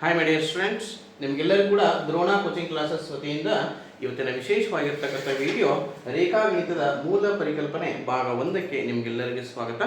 Hi my dear students ನಿಮಗೆಲ್ಲರಿಗೂ ಕೂಡ Drona coaching classes ವತಿಯಿಂದ ಇವತ್ತಿನ ವಿಶೇಷವಾಗಿರ್ತಕ್ಕಂಥ ವಿಡಿಯೋ ರೇಖಾಗಣಿತದ ಮೂಲ ಪರಿಕಲ್ಪನೆ ಭಾಗ ಒಂದಕ್ಕೆ ನಿಮಗೆಲ್ಲರಿಗೂ ಸ್ವಾಗತ.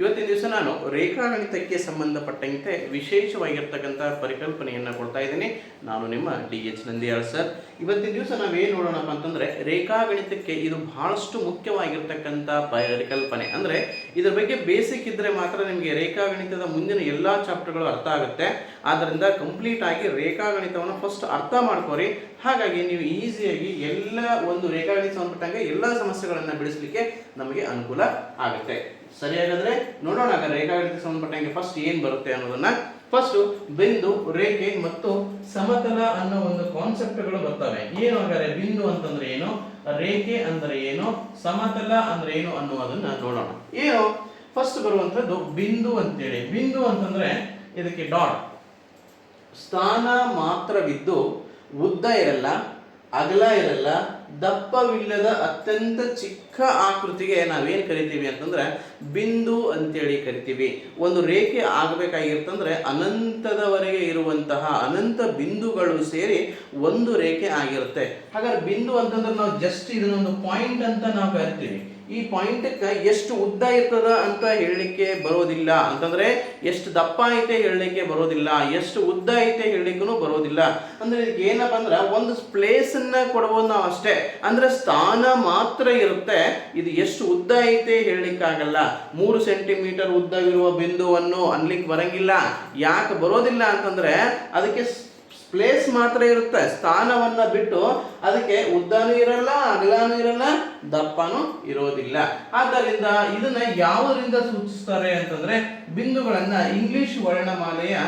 ಇವತ್ತಿನ ದಿವಸ ನಾನು ರೇಖಾಗಣಿತಕ್ಕೆ ಸಂಬಂಧಪಟ್ಟಂತೆ ವಿಶೇಷವಾಗಿರ್ತಕ್ಕಂಥ ಪರಿಕಲ್ಪನೆಯನ್ನು ಕೊಡ್ತಾ ಇದ್ದೀನಿ. ನಾನು ನಿಮ್ಮ ಡಿ ಎಚ್ ನಂದಿಯಾಳ್ ಸರ್. ಇವತ್ತಿನ ದಿವಸ ನಾವೇನು ನೋಡೋಣಪ್ಪ ಅಂತಂದರೆ, ರೇಖಾಗಣಿತಕ್ಕೆ ಇದು ಬಹಳಷ್ಟು ಮುಖ್ಯವಾಗಿರ್ತಕ್ಕಂಥ ಪರಿಕಲ್ಪನೆ. ಅಂದರೆ ಇದ್ರ ಬಗ್ಗೆ ಬೇಸಿಕ್ ಇದ್ದರೆ ಮಾತ್ರ ನಿಮಗೆ ರೇಖಾಗಣಿತದ ಮುಂದಿನ ಎಲ್ಲ ಚಾಪ್ಟರ್ಗಳು ಅರ್ಥ ಆಗುತ್ತೆ. ಆದ್ದರಿಂದ ಕಂಪ್ಲೀಟ್ ಆಗಿ ರೇಖಾಗಣಿತವನ್ನು ಫಸ್ಟ್ ಅರ್ಥ ಮಾಡ್ಕೋರಿ. ಹಾಗಾಗಿ ನೀವು ಈಸಿಯಾಗಿ ಎಲ್ಲ ಒಂದು ರೇಖಾಗಣಿತ ಸಂಬಂಧಪಟ್ಟಂಗೆ ಎಲ್ಲ ಸಮಸ್ಯೆಗಳನ್ನು ಬಿಡಿಸಲಿಕ್ಕೆ ನಮಗೆ ಅನುಕೂಲ ಆಗುತ್ತೆ. ಸರಿ ಹಾಗಾದ್ರೆ ನೋಡೋಣ ರೇಖಾ ರೇಖಾಗಣಿತ ಸಂಬಂಧಪಟ್ಟಂಗೆ ಫಸ್ಟ್ ಏನು ಬರುತ್ತೆ ಅನ್ನೋದನ್ನ. ಫಸ್ಟ್ ಬಿಂದು, ರೇಖೆ ಮತ್ತು ಸಮತಲ ಅನ್ನೋ ಒಂದು ಕಾನ್ಸೆಪ್ಟ್ಗಳು ಬರ್ತವೆ. ಏನು ಹಾಗಾದ್ರೆ ಬಿಂದು ಅಂತಂದ್ರೆ ಏನು? ರೇಖೆ ಅಂದ್ರೆ ಏನು? ಸಮತಲ ಅಂದ್ರೆ ಏನು ಅನ್ನುವುದನ್ನ ನೋಡೋಣ. ಏನು? ಫಸ್ಟ್ ಬರುವಂತದ್ದು ಬಿಂದು ಅಂತೇಳಿ. ಬಿಂದು ಅಂತಂದ್ರೆ ಇದಕ್ಕೆ ಡಾಟ್. ಸ್ಥಾನ ಮಾತ್ರವಿದ್ದು ಉದ್ದ ಇರಲ್ಲ, ಅಗಲ ಇರಲ್ಲ ದಪ್ಪವಿಲ್ಲದ ಅತ್ಯಂತ ಚಿಕ್ಕ ಆಕೃತಿಗೆ ನಾವೇನು ಕರಿತೀವಿ ಅಂತಂದ್ರೆ ಬಿಂದು ಅಂತೇಳಿ ಕರಿತೀವಿ. ಒಂದು ರೇಖೆ ಆಗಬೇಕಾಗಿರ್ತಂದ್ರೆ ಅನಂತದವರೆಗೆ ಇರುವಂತಹ ಅನಂತ ಬಿಂದುಗಳು ಸೇರಿ ಒಂದು ರೇಖೆ ಆಗಿರುತ್ತೆ. ಹಾಗಾದ್ರೆ ಬಿಂದು ಅಂತಂದ್ರೆ ನಾವು ಜಸ್ಟ್ ಇದನ್ನೊಂದು ಪಾಯಿಂಟ್ ಅಂತ ನಾವು ಕರಿತೀವಿ. ಈ ಪಾಯಿಂಟ್ಗೆ ಎಷ್ಟು ಉದ್ದ ಇರ್ತದ ಅಂತ ಹೇಳಲಿಕ್ಕೆ ಬರೋದಿಲ್ಲ. ಅಂತಂದ್ರೆ ಎಷ್ಟು ದಪ್ಪ ಐತೆ ಹೇಳಲಿಕ್ಕೆ ಬರೋದಿಲ್ಲ. ಎಷ್ಟು ಉದ್ದ ಐತೆ ಹೇಳಲಿಕ್ಕೂ ಬರೋದಿಲ್ಲ. ಅಂದ್ರೆ ಇದಕ್ಕೆ ಏನಪ್ಪ ಅಂದ್ರೆ ಒಂದು ಪ್ಲೇಸ್ ಅನ್ನ ಕೊಡಬಹುದು ನಾವು ಅಷ್ಟೇ. ಅಂದ್ರೆ ಸ್ಥಾನ ಮಾತ್ರ ಇರುತ್ತೆ. ಇದು ಎಷ್ಟು ಉದ್ದ ಐತೆ ಹೇಳಲಿಕ್ಕಾಗಲ್ಲ. ಮೂರು ಸೆಂಟಿಮೀಟರ್ ಉದ್ದವಿರುವ ಬಿಂದುವನ್ನು ಅನ್ಲಿಕ್ಕೆ ಬರಂಗಿಲ್ಲ. ಯಾಕೆ ಬರೋದಿಲ್ಲ ಅಂತಂದ್ರೆ ಅದಕ್ಕೆ ಪ್ಲೇಸ್ ಮಾತ್ರ ಇರುತ್ತೆ. ಸ್ಥಾನವನ್ನ ಬಿಟ್ಟು ಅದಕ್ಕೆ ಉದ್ದನೂ ಇರಲ್ಲ ಅಗಲನೂ ಇರಲ್ಲ ದಪ್ಪನೂ ಇರೋದಿಲ್ಲ. ಆದ್ದರಿಂದ ಇದನ್ನ ಯಾವುದರಿಂದ ಸೂಚಿಸ್ತಾರೆ ಅಂತಂದ್ರೆ ಬಿಂದುಗಳನ್ನ ಇಂಗ್ಲಿಷ್ ವರ್ಣಮಾಲೆಯ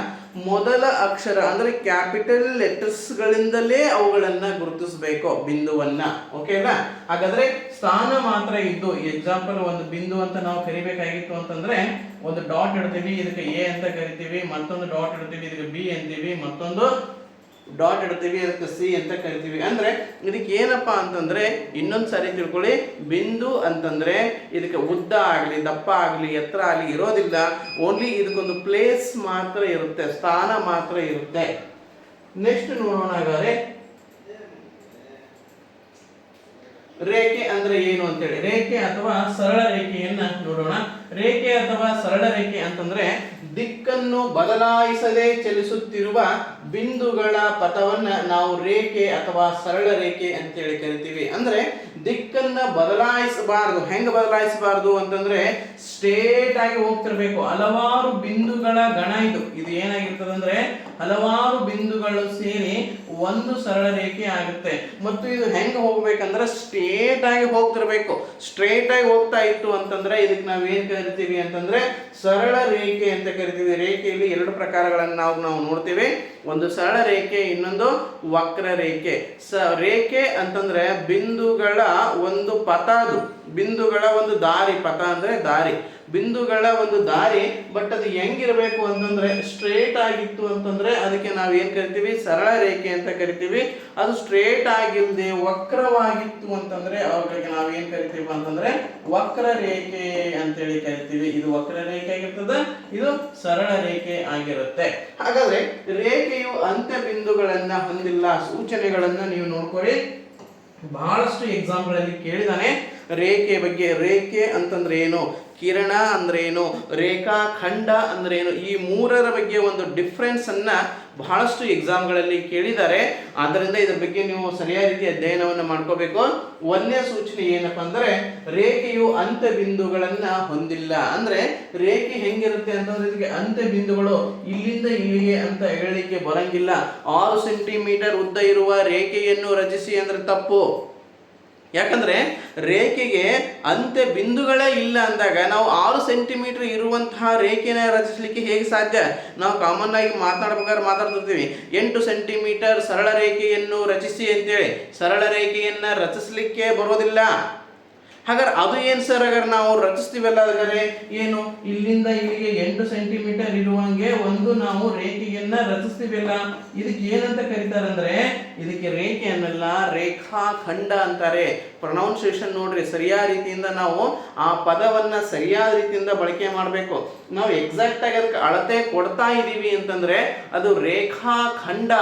ಮೊದಲ ಅಕ್ಷರ ಅಂದ್ರೆ ಕ್ಯಾಪಿಟಲ್ ಲೆಟರ್ಸ್ ಗಳಿಂದಲೇ ಅವುಗಳನ್ನ ಗುರುತಿಸಬೇಕು ಬಿಂದುವನ್ನ. ಓಕೆನಾ? ಹಾಗಾದ್ರೆ ಸ್ಥಾನ ಮಾತ್ರ ಇದ್ದು ಎಕ್ಸಾಂಪಲ್ ಒಂದು ಬಿಂದು ಅಂತ ನಾವು ಕರಿಬೇಕಾಗಿತ್ತು ಅಂತಂದ್ರೆ ಒಂದು ಡಾಟ್ ಇಡ್ತೀವಿ, ಇದಕ್ಕೆ ಎ ಅಂತ ಕರಿತೀವಿ, ಮತ್ತೊಂದು ಡಾಟ್ ಇಡ್ತೀವಿ, ಇದಕ್ಕೆ ಬಿ ಅಂತೀವಿ, ಮತ್ತೊಂದು ಡಾಟ್ ಇಡ್ತೀವಿ, ಅದಕ್ಕೆ ಸಿ ಅಂತ ಕರಿತೀವಿ. ಅಂದ್ರೆ ಇದಕ್ಕೆ ಏನಪ್ಪ ಅಂತಂದ್ರೆ, ಇನ್ನೊಂದು ಸಾರಿ ತಿಳ್ಕೊಳ್ಳಿ. ಬಿಂದು ಅಂತಂದ್ರೆ ಇದಕ್ಕೆ ಉದ್ದ ಆಗಲಿ, ದಪ್ಪ ಆಗಲಿ, ಎತ್ತರ ಆಗಲಿ ಇರೋದಿಲ್ಲ. ಓನ್ಲಿ ಇದಕ್ಕೊಂದು ಪ್ಲೇಸ್ ಮಾತ್ರ ಇರುತ್ತೆ, ಸ್ಥಾನ ಮಾತ್ರ ಇರುತ್ತೆ. ನೆಕ್ಸ್ಟ್ ನೋಡೋಣ ಹಾಗಾದರೆ. ರೇಖೆ ಅಂದ್ರೆ ಏನು ಅಂತೇಳಿ. ರೇಖೆ ಅಥವಾ ಸರಳ ರೇಖೆಯನ್ನ ನೋಡೋಣ. ರೇಖೆ ಅಥವಾ ಸರಳ ರೇಖೆ ಅಂತಂದ್ರೆ ದಿಕ್ಕನ್ನು ಬದಲಾಯಿಸದೆ ಚಲಿಸುತ್ತಿರುವ ಬಿಂದುಗಳ ಪಥವನ್ನ ನಾವು ರೇಖೆ ಅಥವಾ ಸರಳ ರೇಖೆ ಅಂತೇಳಿ ಕರಿತೀವಿ. ಅಂದ್ರೆ ದಿಕ್ಕನ್ನ ಬದಲಾಯಿಸಬಾರದು. ಹೆಂಗೆ ಬದಲಾಯಿಸಬಾರದು ಅಂತಂದ್ರೆ ಸ್ಟ್ರೇಟ್ ಆಗಿ ಹೋಗ್ತಿರ್ಬೇಕು. ಹಲವಾರು ಬಿಂದುಗಳ ಗಣ ಇದು. ಇದು ಏನಾಗಿರ್ತದಂದ್ರೆ ಹಲವಾರು ಬಿಂದುಗಳು ಸೇರಿ ಒಂದು ಸರಳ ರೇಖೆ ಆಗುತ್ತೆ. ಮತ್ತು ಇದು ಹೆಂಗೆ ಹೋಗ್ಬೇಕಂದ್ರೆ ಸ್ಟ್ರೇಟ್ ಆಗಿ ಹೋಗ್ತಿರ್ಬೇಕು. ಸ್ಟ್ರೇಟ್ ಆಗಿ ಹೋಗ್ತಾ ಇತ್ತು ಅಂತಂದ್ರೆ ಇದಕ್ಕೆ ನಾವು ಏನು ಕರಿತೀವಿ ಅಂತಂದ್ರೆ ಸರಳ ರೇಖೆ ಅಂತ ಕರಿತೀವಿ. ರೇಖೆಯಲ್ಲಿ ಎರಡು ಪ್ರಕಾರಗಳನ್ನು ನಾವು ನಾವು ನೋಡ್ತೀವಿ. ಒಂದು ಸರಳ ರೇಖೆ, ಇನ್ನೊಂದು ವಕ್ರ ರೇಖೆ. ಸ ರೇಖೆ ಅಂತಂದ್ರೆ ಬಿಂದುಗಳ ಒಂದು ಪಥ ಅದು. ಬಿಂದುಗಳ ಒಂದು ದಾರಿ, ಪಥ ಅಂದ್ರೆ ದಾರಿ. ಬಿಂದುಗಳ ಒಂದು ದಾರಿ ಬಟ್ ಅದು ಹೆಂಗಿರಬೇಕು ಅಂತಂದ್ರೆ ಸ್ಟ್ರೇಟ್ ಆಗಿತ್ತು ಅಂತಂದ್ರೆ ಅದಕ್ಕೆ ನಾವು ಏನ್ ಕರಿತೀವಿ? ಸರಳ ರೇಖೆ ಅಂತ ಕರಿತೀವಿ. ಅದು ಸ್ಟ್ರೇಟ್ ಆಗಿಲ್ಲದೆ ವಕ್ರವಾಗಿತ್ತು ಅಂತಂದ್ರೆ ಅವುಗಳಿಗೆ ನಾವು ಏನ್ ಕರಿತೀವಿ ಅಂತಂದ್ರೆ ವಕ್ರ ರೇಖೆ ಅಂತೇಳಿ ಕರಿತೀವಿ. ಇದು ವಕ್ರ ರೇಖೆ ಆಗಿರ್ತದೆ, ಇದು ಸರಳ ರೇಖೆ ಆಗಿರುತ್ತೆ. ಹಾಗಾದ್ರೆ ರೇಖೆಯು ಅಂತ್ಯ ಬಿಂದುಗಳನ್ನ ಹೊಂದಿಲ್ಲ, ಸೂಚನೆಗಳನ್ನ ನೀವು ನೋಡ್ಕೊಳ್ಳಿ ಬಹಳಷ್ಟು ಎಕ್ಸಾಮ್ಗಳಲ್ಲಿ ಕೇಳಿದಾನೆ ರೇಖೆ ಬಗ್ಗೆ. ರೇಖೆ ಅಂತಂದ್ರೆ ಏನು? ಕಿರಣ ಅಂದ್ರೆ ಏನು ರೇಖಾಖಂಡ ಅಂದ್ರೆ ಏನು ಈ ಮೂರರ ಬಗ್ಗೆ ಒಂದು ಡಿಫ್ರೆನ್ಸನ್ನು ಬಹಳಷ್ಟು ಎಕ್ಸಾಮ್ಗಳಲ್ಲಿ ಕೇಳಿದ್ದಾರೆ. ಆದ್ದರಿಂದ ಇದರ ಬಗ್ಗೆ ನೀವು ಸರಿಯಾದ ರೀತಿ ಅಧ್ಯಯನವನ್ನು ಮಾಡ್ಕೋಬೇಕು. ಒಂದನೇ ಸೂಚನೆ ಏನಪ್ಪ ಅಂದರೆ, ರೇಖೆಯು ಅಂತ್ಯ ಬಿಂದುಗಳನ್ನು ಹೊಂದಿಲ್ಲ. ಅಂದ್ರೆ, ರೇಖೆ ಹೆಂಗಿರುತ್ತೆ ಅಂತಂದ್ರೆ ಇದಕ್ಕೆ ಅಂತ್ಯ ಬಿಂದುಗಳು ಇಲ್ಲಿಂದ ಇಲ್ಲಿಗೆ ಅಂತ ಹೇಳಲಿಕ್ಕೆ ಬರಂಗಿಲ್ಲ. ಆರು ಸೆಂಟಿಮೀಟರ್ ಉದ್ದ ಇರುವ ರೇಖೆಯನ್ನು ರಚಿಸಿ ಅಂದ್ರೆ ತಪ್ಪು. ಯಾಕಂದ್ರೆ ರೇಖೆಗೆ ಅಂತ್ಯ ಬಿಂದುಗಳೇ ಇಲ್ಲ ಅಂದಾಗ ನಾವು ಆರು ಸೆಂಟಿಮೀಟರ್ ಇರುವಂತಹ ರೇಖೆನ ರಚಿಸಲಿಕ್ಕೆ ಹೇಗೆ ಸಾಧ್ಯ? ನಾವು ಕಾಮನ್ ಆಗಿ ಮಾತನಾಡ್ಬೇಕಾದ್ರೆ ಮಾತಾಡ್ತಿರ್ತೀವಿ. ಎಂಟು ಸೆಂಟಿಮೀಟರ್ ಸರಳ ರೇಖೆಯನ್ನು ರಚಿಸಿ ಅಂತೇಳಿ. ಸರಳ ರೇಖೆಯನ್ನ ರಚಿಸಲಿಕ್ಕೆ ಬರೋದಿಲ್ಲ. ಹಾಗಾದ್ರೆ ಅದು ಏನು ಸರ್? ಹಾಗಾದ್ರೆ ನಾವು ರಚಿಸ್ತೀವಲ್ಲ ಹಾಗಾದ್ರೆ? ಏನು? ಇಲ್ಲಿಂದ ಇಲ್ಲಿಗೆ ಎಂಟು ಸೆಂಟಿಮೀಟರ್ ಇರುವಂಗೆ ಒಂದು ನಾವು ರೇಖೆಯನ್ನ ರಚಿಸ್ತೀವಲ್ಲ, ಇದಕ್ಕೆ ಏನಂತ ಕರೀತಾರಂದ್ರೆ, ಇದಕ್ಕೆ ರೇಖೆ ಅನ್ನಲ್ಲ, ರೇಖಾಖಂಡ ಅಂತಾರೆ. ಪ್ರೊನೌನ್ಸಿಯೇಷನ್ ನೋಡ್ರಿ, ಸರಿಯಾದ ರೀತಿಯಿಂದ ನಾವು ಆ ಪದವನ್ನ ಸರಿಯಾದ ರೀತಿಯಿಂದ ಬಳಕೆ ಮಾಡಬೇಕು. ನಾವು ಎಕ್ಸಾಕ್ಟ್ ಆಗಿ ಅದಕ್ಕೆ ಅಳತೆ ಕೊಡ್ತಾ ಇದ್ದೀವಿ ಅಂತಂದ್ರೆ ಅದು ರೇಖಾಖಂಡ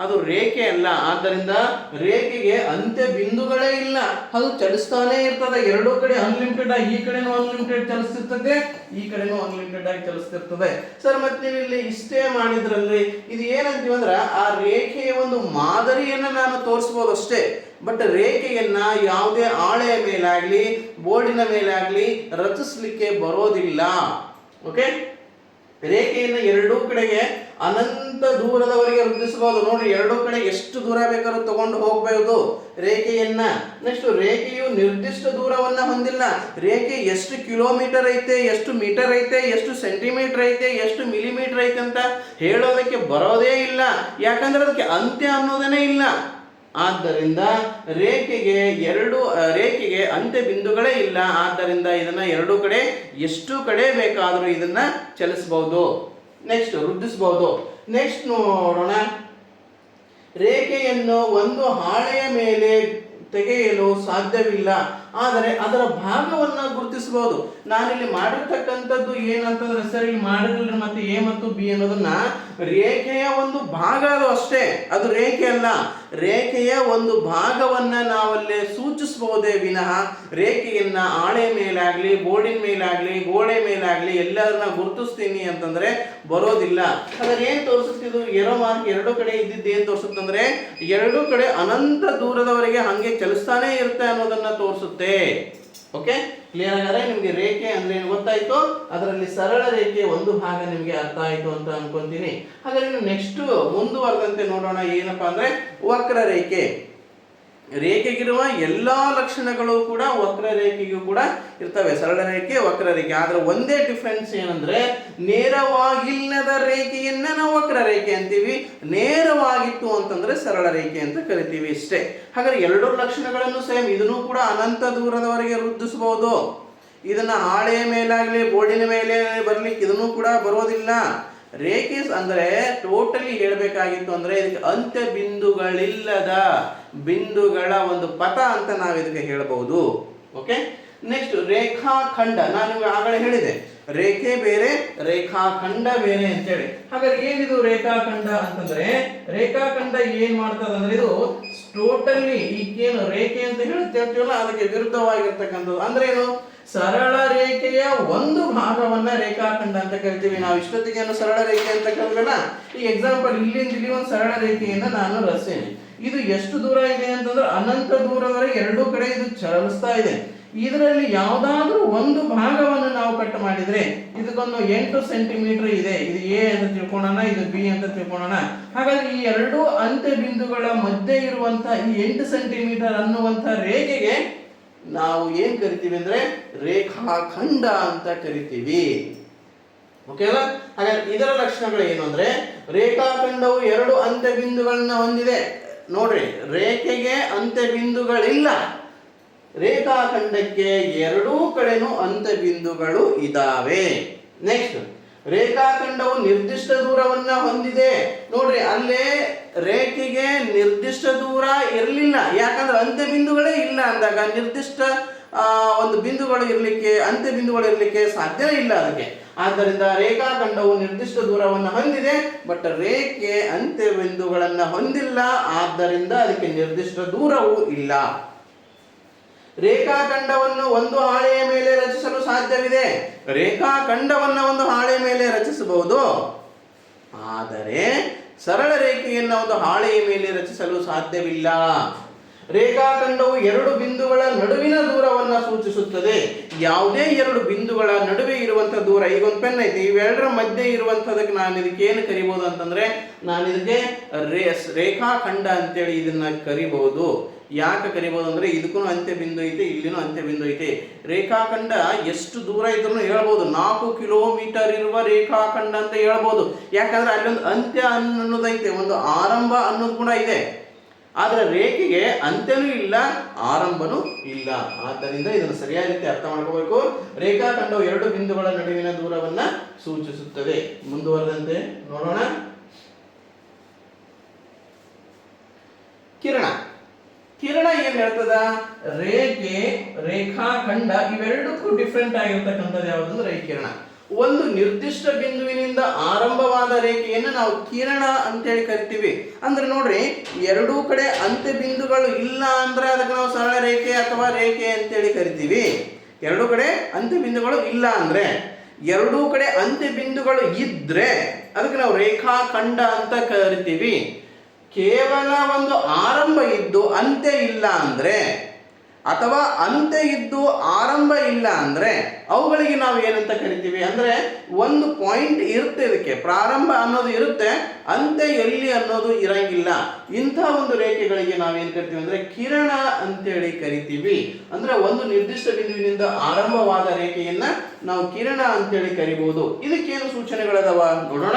ಅದು ರೇಖೆ ಅಲ್ಲ. ಆದ್ದರಿಂದ ರೇಖೆಗೆ ಅಂತ್ಯ ಬಿಂದುಗಳೇ ಇಲ್ಲ. ಅದು ಚಲಿಸ್ತಾನೆ ಇರ್ತದೆ. ಎರಡೂ ಕಡೆ ಅನ್ಲಿಮಿಟೆಡ್ ಆಗಿ ಈ ಕಡೆನೂ ಅನ್ಲಿಮಿಟೆಡ್ ಚಲಿಸ್ತಿರ್ತದೆ. ಈ ಕಡೆನೂ ಅನ್ಲಿಮಿಟೆಡ್ ಆಗಿ ಚಲಿಸ್ತಿರ್ತದೆ. ಸರ್, ಮತ್ತೆ ನೀವು ಇಲ್ಲಿ ಇಷ್ಟೇ ಮಾಡಿದ್ರಲ್ಲಿ ಇದು ಏನಂತೀವಿ ಅಂದ್ರೆ ಆ ರೇಖೆಯ ಒಂದು ಮಾದರಿಯನ್ನ ನಾನು ತೋರಿಸ್ಬೋದು ಅಷ್ಟೇ. ಬಟ್ ರೇಖೆಯನ್ನ ಯಾವುದೇ ಆಳೆಯ ಮೇಲಾಗ್ಲಿ, ಬೋರ್ಡಿನ ಮೇಲಾಗ್ಲಿ ರಚಿಸ್ಲಿಕ್ಕೆ ಬರೋದಿಲ್ಲ. ಓಕೆ ರೇಖೆಯನ್ನು ಎರಡೂ ಕಡೆಗೆ ಅನಂತ ದೂರದವರೆಗೆ ವೃದ್ಧಿಸಬಹುದು. ನೋಡಿ ಎರಡೂ ಕಡೆ ಎಷ್ಟು ದೂರ ಬೇಕಾದ್ರೂ ತಗೊಂಡು ಹೋಗಬಹುದು ರೇಖೆಯನ್ನ ನೆಕ್ಸ್ಟ್ ರೇಖೆಯು ನಿರ್ದಿಷ್ಟ ದೂರವನ್ನ ಹೊಂದಿಲ್ಲ. ರೇಖೆ ಎಷ್ಟು ಕಿಲೋಮೀಟರ್ ಐತೆ, ಎಷ್ಟು ಮೀಟರ್ ಐತೆ, ಎಷ್ಟು ಸೆಂಟಿಮೀಟರ್ ಐತೆ, ಎಷ್ಟು ಮಿಲಿಮೀಟರ್ ಐತೆ ಅಂತ ಹೇಳೋದಕ್ಕೆ ಬರೋದೇ ಇಲ್ಲ. ಯಾಕಂದ್ರೆ ಅದಕ್ಕೆ ಅಂತ್ಯ ಅನ್ನೋದೇನೆ ಇಲ್ಲ. ಆದ್ದರಿಂದ ರೇಖೆಗೆ ಎರಡು ರೇಖೆಗೆ ಅಂತ್ಯ ಬಿಂದುಗಳೇ ಇಲ್ಲ. ಆದ್ದರಿಂದ ಇದನ್ನ ಎರಡು ಕಡೆ, ಎಷ್ಟು ಕಡೆ ಬೇಕಾದರೂ ಇದನ್ನ ಚಲಿಸಬಹುದು. ನೆಕ್ಸ್ಟ್ ವೃದ್ಧಿಸಬಹುದು. ನೆಕ್ಸ್ಟ್ ನೋಡೋಣ. ರೇಖೆಯನ್ನು ಒಂದು ಹಾಳೆಯ ಮೇಲೆ ತೆಗೆಯಲು ಸಾಧ್ಯವಿಲ್ಲ. ಆದರೆ ಅದರ ಭಾಗವನ್ನ ಗುರುತಿಸಬಹುದು. ನಾನಿಲ್ಲಿ ಮಾಡಿರ್ತಕ್ಕಂಥದ್ದು ಏನಂತಂದ್ರೆ ಸರ್ ಇಲ್ಲಿ ಮಾಡಿದ್ರೆ ಮತ್ತೆ ಎ ಮತ್ತು ಬಿ ಅನ್ನೋದನ್ನ ರೇಖೆಯ ಒಂದು ಭಾಗ ಅದು ಅಷ್ಟೇ. ಅದು ರೇಖೆ ಅಲ್ಲ. ರೇಖೆಯ ಒಂದು ಭಾಗವನ್ನ ನಾವಲ್ಲಿ ಸೂಚಿಸಬಹುದೇ ವಿನಃ ರೇಖೆಯನ್ನ ಆಳೆ ಮೇಲಾಗ್ಲಿ, ಬೋರ್ಡಿನ ಮೇಲಾಗ್ಲಿ, ಗೋಡೆ ಮೇಲಾಗ್ಲಿ ಎಲ್ಲರನ್ನ ಗುರುತಿಸ್ತೀನಿ ಅಂತಂದ್ರೆ ಬರೋದಿಲ್ಲ. ಆದರೆ ಏನು ತೋರಿಸುತ್ತಿದ್ದು ಎರೋ ಮಾರ್ಕ್ ಎರಡು ಕಡೆ ಇದ್ದಿದ್ದು ಏನ್ ತೋರಿಸುತ್ತಂದ್ರೆ ಎರಡು ಕಡೆ ಅನಂತ ದೂರದವರೆಗೆ ಹಂಗೆ ಚಲಿಸ್ತಾನೇ ಇರುತ್ತೆ ಅನ್ನೋದನ್ನ ತೋರಿಸುತ್ತೆ. ಓಕೆ ಕ್ಲಿಯರ್ ಹಾಗಾದ್ರೆ ನಿಮಗೆ ರೇಖೆ ಅಂದ್ರೆ ಏನು ಗೊತ್ತಾಯ್ತು? ಅದರಲ್ಲಿ ಸರಳ ರೇಖೆ ಒಂದು ಭಾಗ ನಿಮಗೆ ಅರ್ಥ ಆಯ್ತು ಅಂತ ಅನ್ಕೊಂತೀನಿ. ಹಾಗಾದ್ರೆ ನೆಕ್ಸ್ಟ್ ಮುಂದುವರೆದಂತೆ ನೋಡೋಣ. ಏನಪ್ಪಾ ಅಂದ್ರೆ ವಕ್ರರೇಖೆ ರೇಖೆಗಿರುವ ಎಲ್ಲಾ ಲಕ್ಷಣಗಳು ಕೂಡ ವಕ್ರ ರೇಖೆಗೂ ಕೂಡ ಇರ್ತವೆ. ಸರಳ ರೇಖೆ ವಕ್ರ ರೇಖೆ ಆದ್ರೆ ಒಂದೇ ಡಿಫ್ರೆನ್ಸ್ ಏನಂದ್ರೆ, ನೇರವಾಗಿಲ್ಲದ ರೇಖೆಯನ್ನ ನಾವು ವಕ್ರ ರೇಖೆ ಅಂತೀವಿ. ನೇರವಾಗಿತ್ತು ಅಂತಂದ್ರೆ ಸರಳ ರೇಖೆ ಅಂತ ಕರಿತೀವಿ ಇಷ್ಟೇ. ಹಾಗಾದ್ರೆ ಎರಡೂ ಲಕ್ಷಣಗಳನ್ನು ಸೇಮ್ ಇದನ್ನು ಕೂಡ ಅನಂತ ದೂರದವರೆಗೆ ವೃದ್ಧಿಸಬಹುದು. ಇದನ್ನ ಹಾಳೆಯ ಮೇಲಾಗ್ಲಿ, ಬೋರ್ಡಿನ ಮೇಲೆ ಬರ್ಲಿಕ್ಕೆ ಇದನ್ನು ಕೂಡ ಬರೋದಿಲ್ಲ. ರೇಖೆ ಅಂದ್ರೆ ಟೋಟಲಿ ಹೇಳಬೇಕಾಗಿತ್ತು ಅಂದ್ರೆ ಇದಕ್ಕೆ ಅಂತ್ಯ ಬಿಂದುಗಳಿಲ್ಲದ ಬಿಂದುಗಳ ಒಂದು ಪಥ ಅಂತ ನಾವು ಇದಕ್ಕೆ ಹೇಳಬಹುದು. ಓಕೆ ನೆಕ್ಸ್ಟ್ ರೇಖಾಖಂಡ. ನಾನು ನಿಮ್ಗೆ ಆಗಲೇ ಹೇಳಿದೆ. ರೇಖೆ ಬೇರೆ, ರೇಖಾಖಂಡ ಬೇರೆ ಅಂತೇಳಿ. ಹಾಗಾದ್ರೆ ಏನಿದು ರೇಖಾಖಂಡ ಅಂತಂದ್ರೆ, ರೇಖಾಖಂಡ ಏನ್ ಮಾಡ್ತದೆ ಅಂದ್ರೆ ಇದು ಟೋಟಲಿ ಈಗೇನು ರೇಖೆ ಅಂತ ಹೇಳುತ್ತೇವಲ್ಲ ಅದಕ್ಕೆ ವಿರುದ್ಧವಾಗಿರ್ತಕ್ಕಂಥದ್ದು. ಅಂದ್ರೆ ಏನು? ಸರಳ ರೇಖೆಯ ಒಂದು ಭಾಗವನ್ನ ರೇಖಾಖಂಡ ಅಂತ ಕರಿತೀವಿ. ನಾವು ಇಷ್ಟೊತ್ತಿಗೆ ಸರಳ ರೇಖೆ ಅಂತ ಕಲ್ವಲ್ಲ ಈ ಎಕ್ಸಾಂಪಲ್ ಇಲ್ಲಿಂದ ಇಲ್ಲಿ ಒಂದು ಸರಳ ರೇಖೆಯನ್ನ ನಾನು ರಸ್ತೇನೆ ಇದು ಎಷ್ಟು ದೂರ ಇದೆ ಅಂತಂದ್ರೆ ಅನಂತ ದೂರವರೆಗೆ ಎರಡೂ ಕಡೆ ಇದು ಚಲಿಸ್ತಾ ಇದೆ. ಇದರಲ್ಲಿ ಯಾವುದಾದ್ರೂ ಒಂದು ಭಾಗವನ್ನು ನಾವು ಕಟ್ ಮಾಡಿದ್ರೆ ಇದಕ್ಕೊಂದು ಎಂಟು ಸೆಂಟಿಮೀಟರ್ ಇದೆ. ಇದು ಎ ಅಂತ ತಿಳ್ಕೊಳ್ಳೋಣ, ಇದು ಬಿ ಅಂತ ತಿಳ್ಕೊಳ್ಳೋಣ. ಹಾಗಾದ್ರೆ ಈ ಎರಡು ಅಂತ್ಯ ಬಿಂದುಗಳ ಮಧ್ಯೆ ಇರುವಂತಹ ಈ ಎಂಟು ಸೆಂಟಿಮೀಟರ್ ಅನ್ನುವಂಥ ರೇಖೆಗೆ ನಾವು ಏನ್ ಕರಿತೀವಿ ಅಂದ್ರೆ ರೇಖಾಖಂಡ ಅಂತ ಕರಿತೀವಿ. ಓಕೆ ಅಲ್ಲ? ಹಾಗಾದ್ರೆ ಇದರ ಲಕ್ಷಣಗಳು ಏನು ಅಂದ್ರೆ ರೇಖಾಖಂಡವು ಎರಡು ಅಂತ್ಯ ಬಿಂದುಗಳನ್ನ ಹೊಂದಿದೆ. ನೋಡ್ರಿ, ರೇಖೆಗೆ ಅಂತ್ಯ ಬಿಂದುಗಳಿಲ್ಲ ರೇಖಾಖಂಡಕ್ಕೆ ಎರಡೂ ಕಡೆನೂ ಅಂತ್ಯ ಬಿಂದುಗಳು ಇದ್ದಾವೆ ನೆಕ್ಸ್ಟ್ ರೇಖಾಖಂಡವು ನಿರ್ದಿಷ್ಟ ದೂರವನ್ನ ಹೊಂದಿದೆ. ನೋಡ್ರಿ, ಅಲ್ಲೇ ರೇಖೆಗೆ ನಿರ್ದಿಷ್ಟ ದೂರ ಇರಲಿಲ್ಲ. ಯಾಕಂದ್ರೆ ಅಂತ್ಯ ಬಿಂದುಗಳೇ ಇಲ್ಲ ಅಂದಾಗ ನಿರ್ದಿಷ್ಟ ಒಂದು ಬಿಂದುಗಳು ಇರಲಿಕ್ಕೆ ಅಂತ್ಯ ಬಿಂದುಗಳು ಇರಲಿಕ್ಕೆ ಸಾಧ್ಯವೇ ಇಲ್ಲ ಅದಕ್ಕೆ. ಆದ್ದರಿಂದ ರೇಖಾಖಂಡವು ನಿರ್ದಿಷ್ಟ ದೂರವನ್ನು ಹೊಂದಿದೆ, ಬಟ್ ರೇಖೆ ಅಂತ್ಯ ಬಿಂದುಗಳನ್ನು ಹೊಂದಿಲ್ಲ. ಆದ್ದರಿಂದ ಅದಕ್ಕೆ ನಿರ್ದಿಷ್ಟ ದೂರವೂ ಇಲ್ಲ. ರೇಖಾಖಂಡವನ್ನು ಒಂದು ಹಾಳೆಯ ಮೇಲೆ ರಚಿಸಲು ಸಾಧ್ಯವಿದೆ. ರೇಖಾಖಂಡವನ್ನು ಒಂದು ಹಾಳೆಯ ಮೇಲೆ ರಚಿಸಬಹುದು. ಆದರೆ ಸರಳ ರೇಖೆಯನ್ನು ಒಂದು ಹಾಳೆಯ ಮೇಲೆ ರಚಿಸಲು ಸಾಧ್ಯವಿಲ್ಲ. ರೇಖಾಖಂಡವು ಎರಡು ಬಿಂದುಗಳ ನಡುವಿನ ದೂರವನ್ನು ಸೂಚಿಸುತ್ತದೆ. ಯಾವುದೇ ಎರಡು ಬಿಂದುಗಳ ನಡುವೆ ಇರುವಂತಹ ದೂರ, ಈಗ ಒಂದು ಪೆನ್ ಐತೆ, ಇವೆರಡರ ಮಧ್ಯೆ ಇರುವಂತದಕ್ಕೆ ನಾನು ಇದಕ್ಕೆ ಏನು ಕರಿಬಹುದು ಅಂತಂದ್ರೆ ನಾನು ಇದಕ್ಕೆ ರೇ- ರೇಖಾಖಂಡ ಅಂತೇಳಿ ಇದನ್ನ ಕರಿಬಹುದು. ಯಾಕೆ ಕರಿಬೋದು ಅಂದ್ರೆ ಇದಕ್ಕೂ ಅಂತ್ಯ ಬಿಂದು ಐತೆ, ಇಲ್ಲಿನೂ ಅಂತ್ಯ ಬಿಂದು ಐತೆ. ರೇಖಾಖಂಡ ಎಷ್ಟು ದೂರ ಇದ್ರೂ ಹೇಳ್ಬೋದು. ನಾಲ್ಕು ಕಿಲೋಮೀಟರ್ ಇರುವ ರೇಖಾಖಂಡ ಅಂತ ಹೇಳ್ಬೋದು. ಯಾಕಂದ್ರೆ ಅಲ್ಲೊಂದು ಅಂತ್ಯ ಅನ್ನೋದೈತೆ ಒಂದು ಆರಂಭ ಅನ್ನೋದು ಕೂಡ ಇದೆ. ಆದರೆ ರೇಖೆಗೆ ಅಂತ್ಯನೂ ಇಲ್ಲ, ಆರಂಭನೂ ಇಲ್ಲ. ಆದ್ದರಿಂದ ಇದನ್ನು ಸರಿಯಾದ ರೀತಿ ಅರ್ಥ ಮಾಡ್ಕೋಬೇಕು. ರೇಖಾಖಂಡವು ಎರಡು ಬಿಂದುಗಳ ನಡುವಿನ ದೂರವನ್ನ ಸೂಚಿಸುತ್ತದೆ. ಮುಂದುವರೆದಂತೆ ನೋಡೋಣ. ಕಿರಣ. ಕಿರಣ ಏನ್ ಹೇಳ್ತದ? ರೇಖೆ, ರೇಖಾಖಂಡ ಇವೆರಡಕ್ಕೂ ಡಿಫ್ರೆಂಟ್ ಆಗಿರ್ತಕ್ಕಂಥದ್ದು ಯಾವುದು? ಅಂದ್ರೆ ಈ ಕಿರಣ ಒಂದು ನಿರ್ದಿಷ್ಟ ಬಿಂದುವಿನಿಂದ ಆರಂಭವಾದ ರೇಖೆಯನ್ನು ನಾವು ಕಿರಣ ಅಂತೇಳಿ ಕರಿತೀವಿ. ಅಂದ್ರೆ ನೋಡ್ರಿ, ಎರಡೂ ಕಡೆ ಅಂತ್ಯ ಬಿಂದುಗಳು ಇಲ್ಲ ಅಂದ್ರೆ ಅದಕ್ಕೆ ನಾವು ಸರಳ ರೇಖೆ ಅಥವಾ ರೇಖೆ ಅಂತೇಳಿ ಕರಿತೀವಿ. ಎರಡೂ ಕಡೆ ಅಂತ್ಯ ಬಿಂದುಗಳು ಇಲ್ಲ ಅಂದ್ರೆ, ಎರಡೂ ಕಡೆ ಅಂತ್ಯ ಬಿಂದುಗಳು ಇದ್ರೆ ಅದಕ್ಕೆ ನಾವು ರೇಖಾಖಂಡ ಅಂತ ಕರಿತೀವಿ. ಕೇವಲ ಒಂದು ಆರಂಭ ಇದ್ದು ಅಂತ್ಯ ಇಲ್ಲ ಅಂದರೆ, ಅಥವಾ ಅಂತ್ಯ ಇದ್ದು ಆರಂಭ ಇಲ್ಲ ಅಂದ್ರೆ, ಅವುಗಳಿಗೆ ನಾವು ಏನಂತ ಕರಿತೀವಿ ಅಂದ್ರೆ, ಒಂದು ಪಾಯಿಂಟ್ ಇರುತ್ತೆ ಇದಕ್ಕೆ ಪ್ರಾರಂಭ ಅನ್ನೋದು ಇರುತ್ತೆ, ಅಂತ್ಯ ಎಲ್ಲಿ ಅನ್ನೋದು ಇರಂಗಿಲ್ಲ. ಇಂಥ ಒಂದು ರೇಖೆಗಳಿಗೆ ನಾವೇನು ಕರಿತೀವಿ ಅಂದ್ರೆ, ಕಿರಣ ಅಂತೇಳಿ ಕರಿತೀವಿ. ಅಂದ್ರೆ ಒಂದು ನಿರ್ದಿಷ್ಟ ಬಿಂದುವಿನಿಂದ ಆರಂಭವಾದ ರೇಖೆಯನ್ನ ನಾವು ಕಿರಣ ಅಂತೇಳಿ ಕರಿಬಹುದು ಇದಕ್ಕೇನು ಸೂಚನೆಗಳದಾವ ನೋಡೋಣ.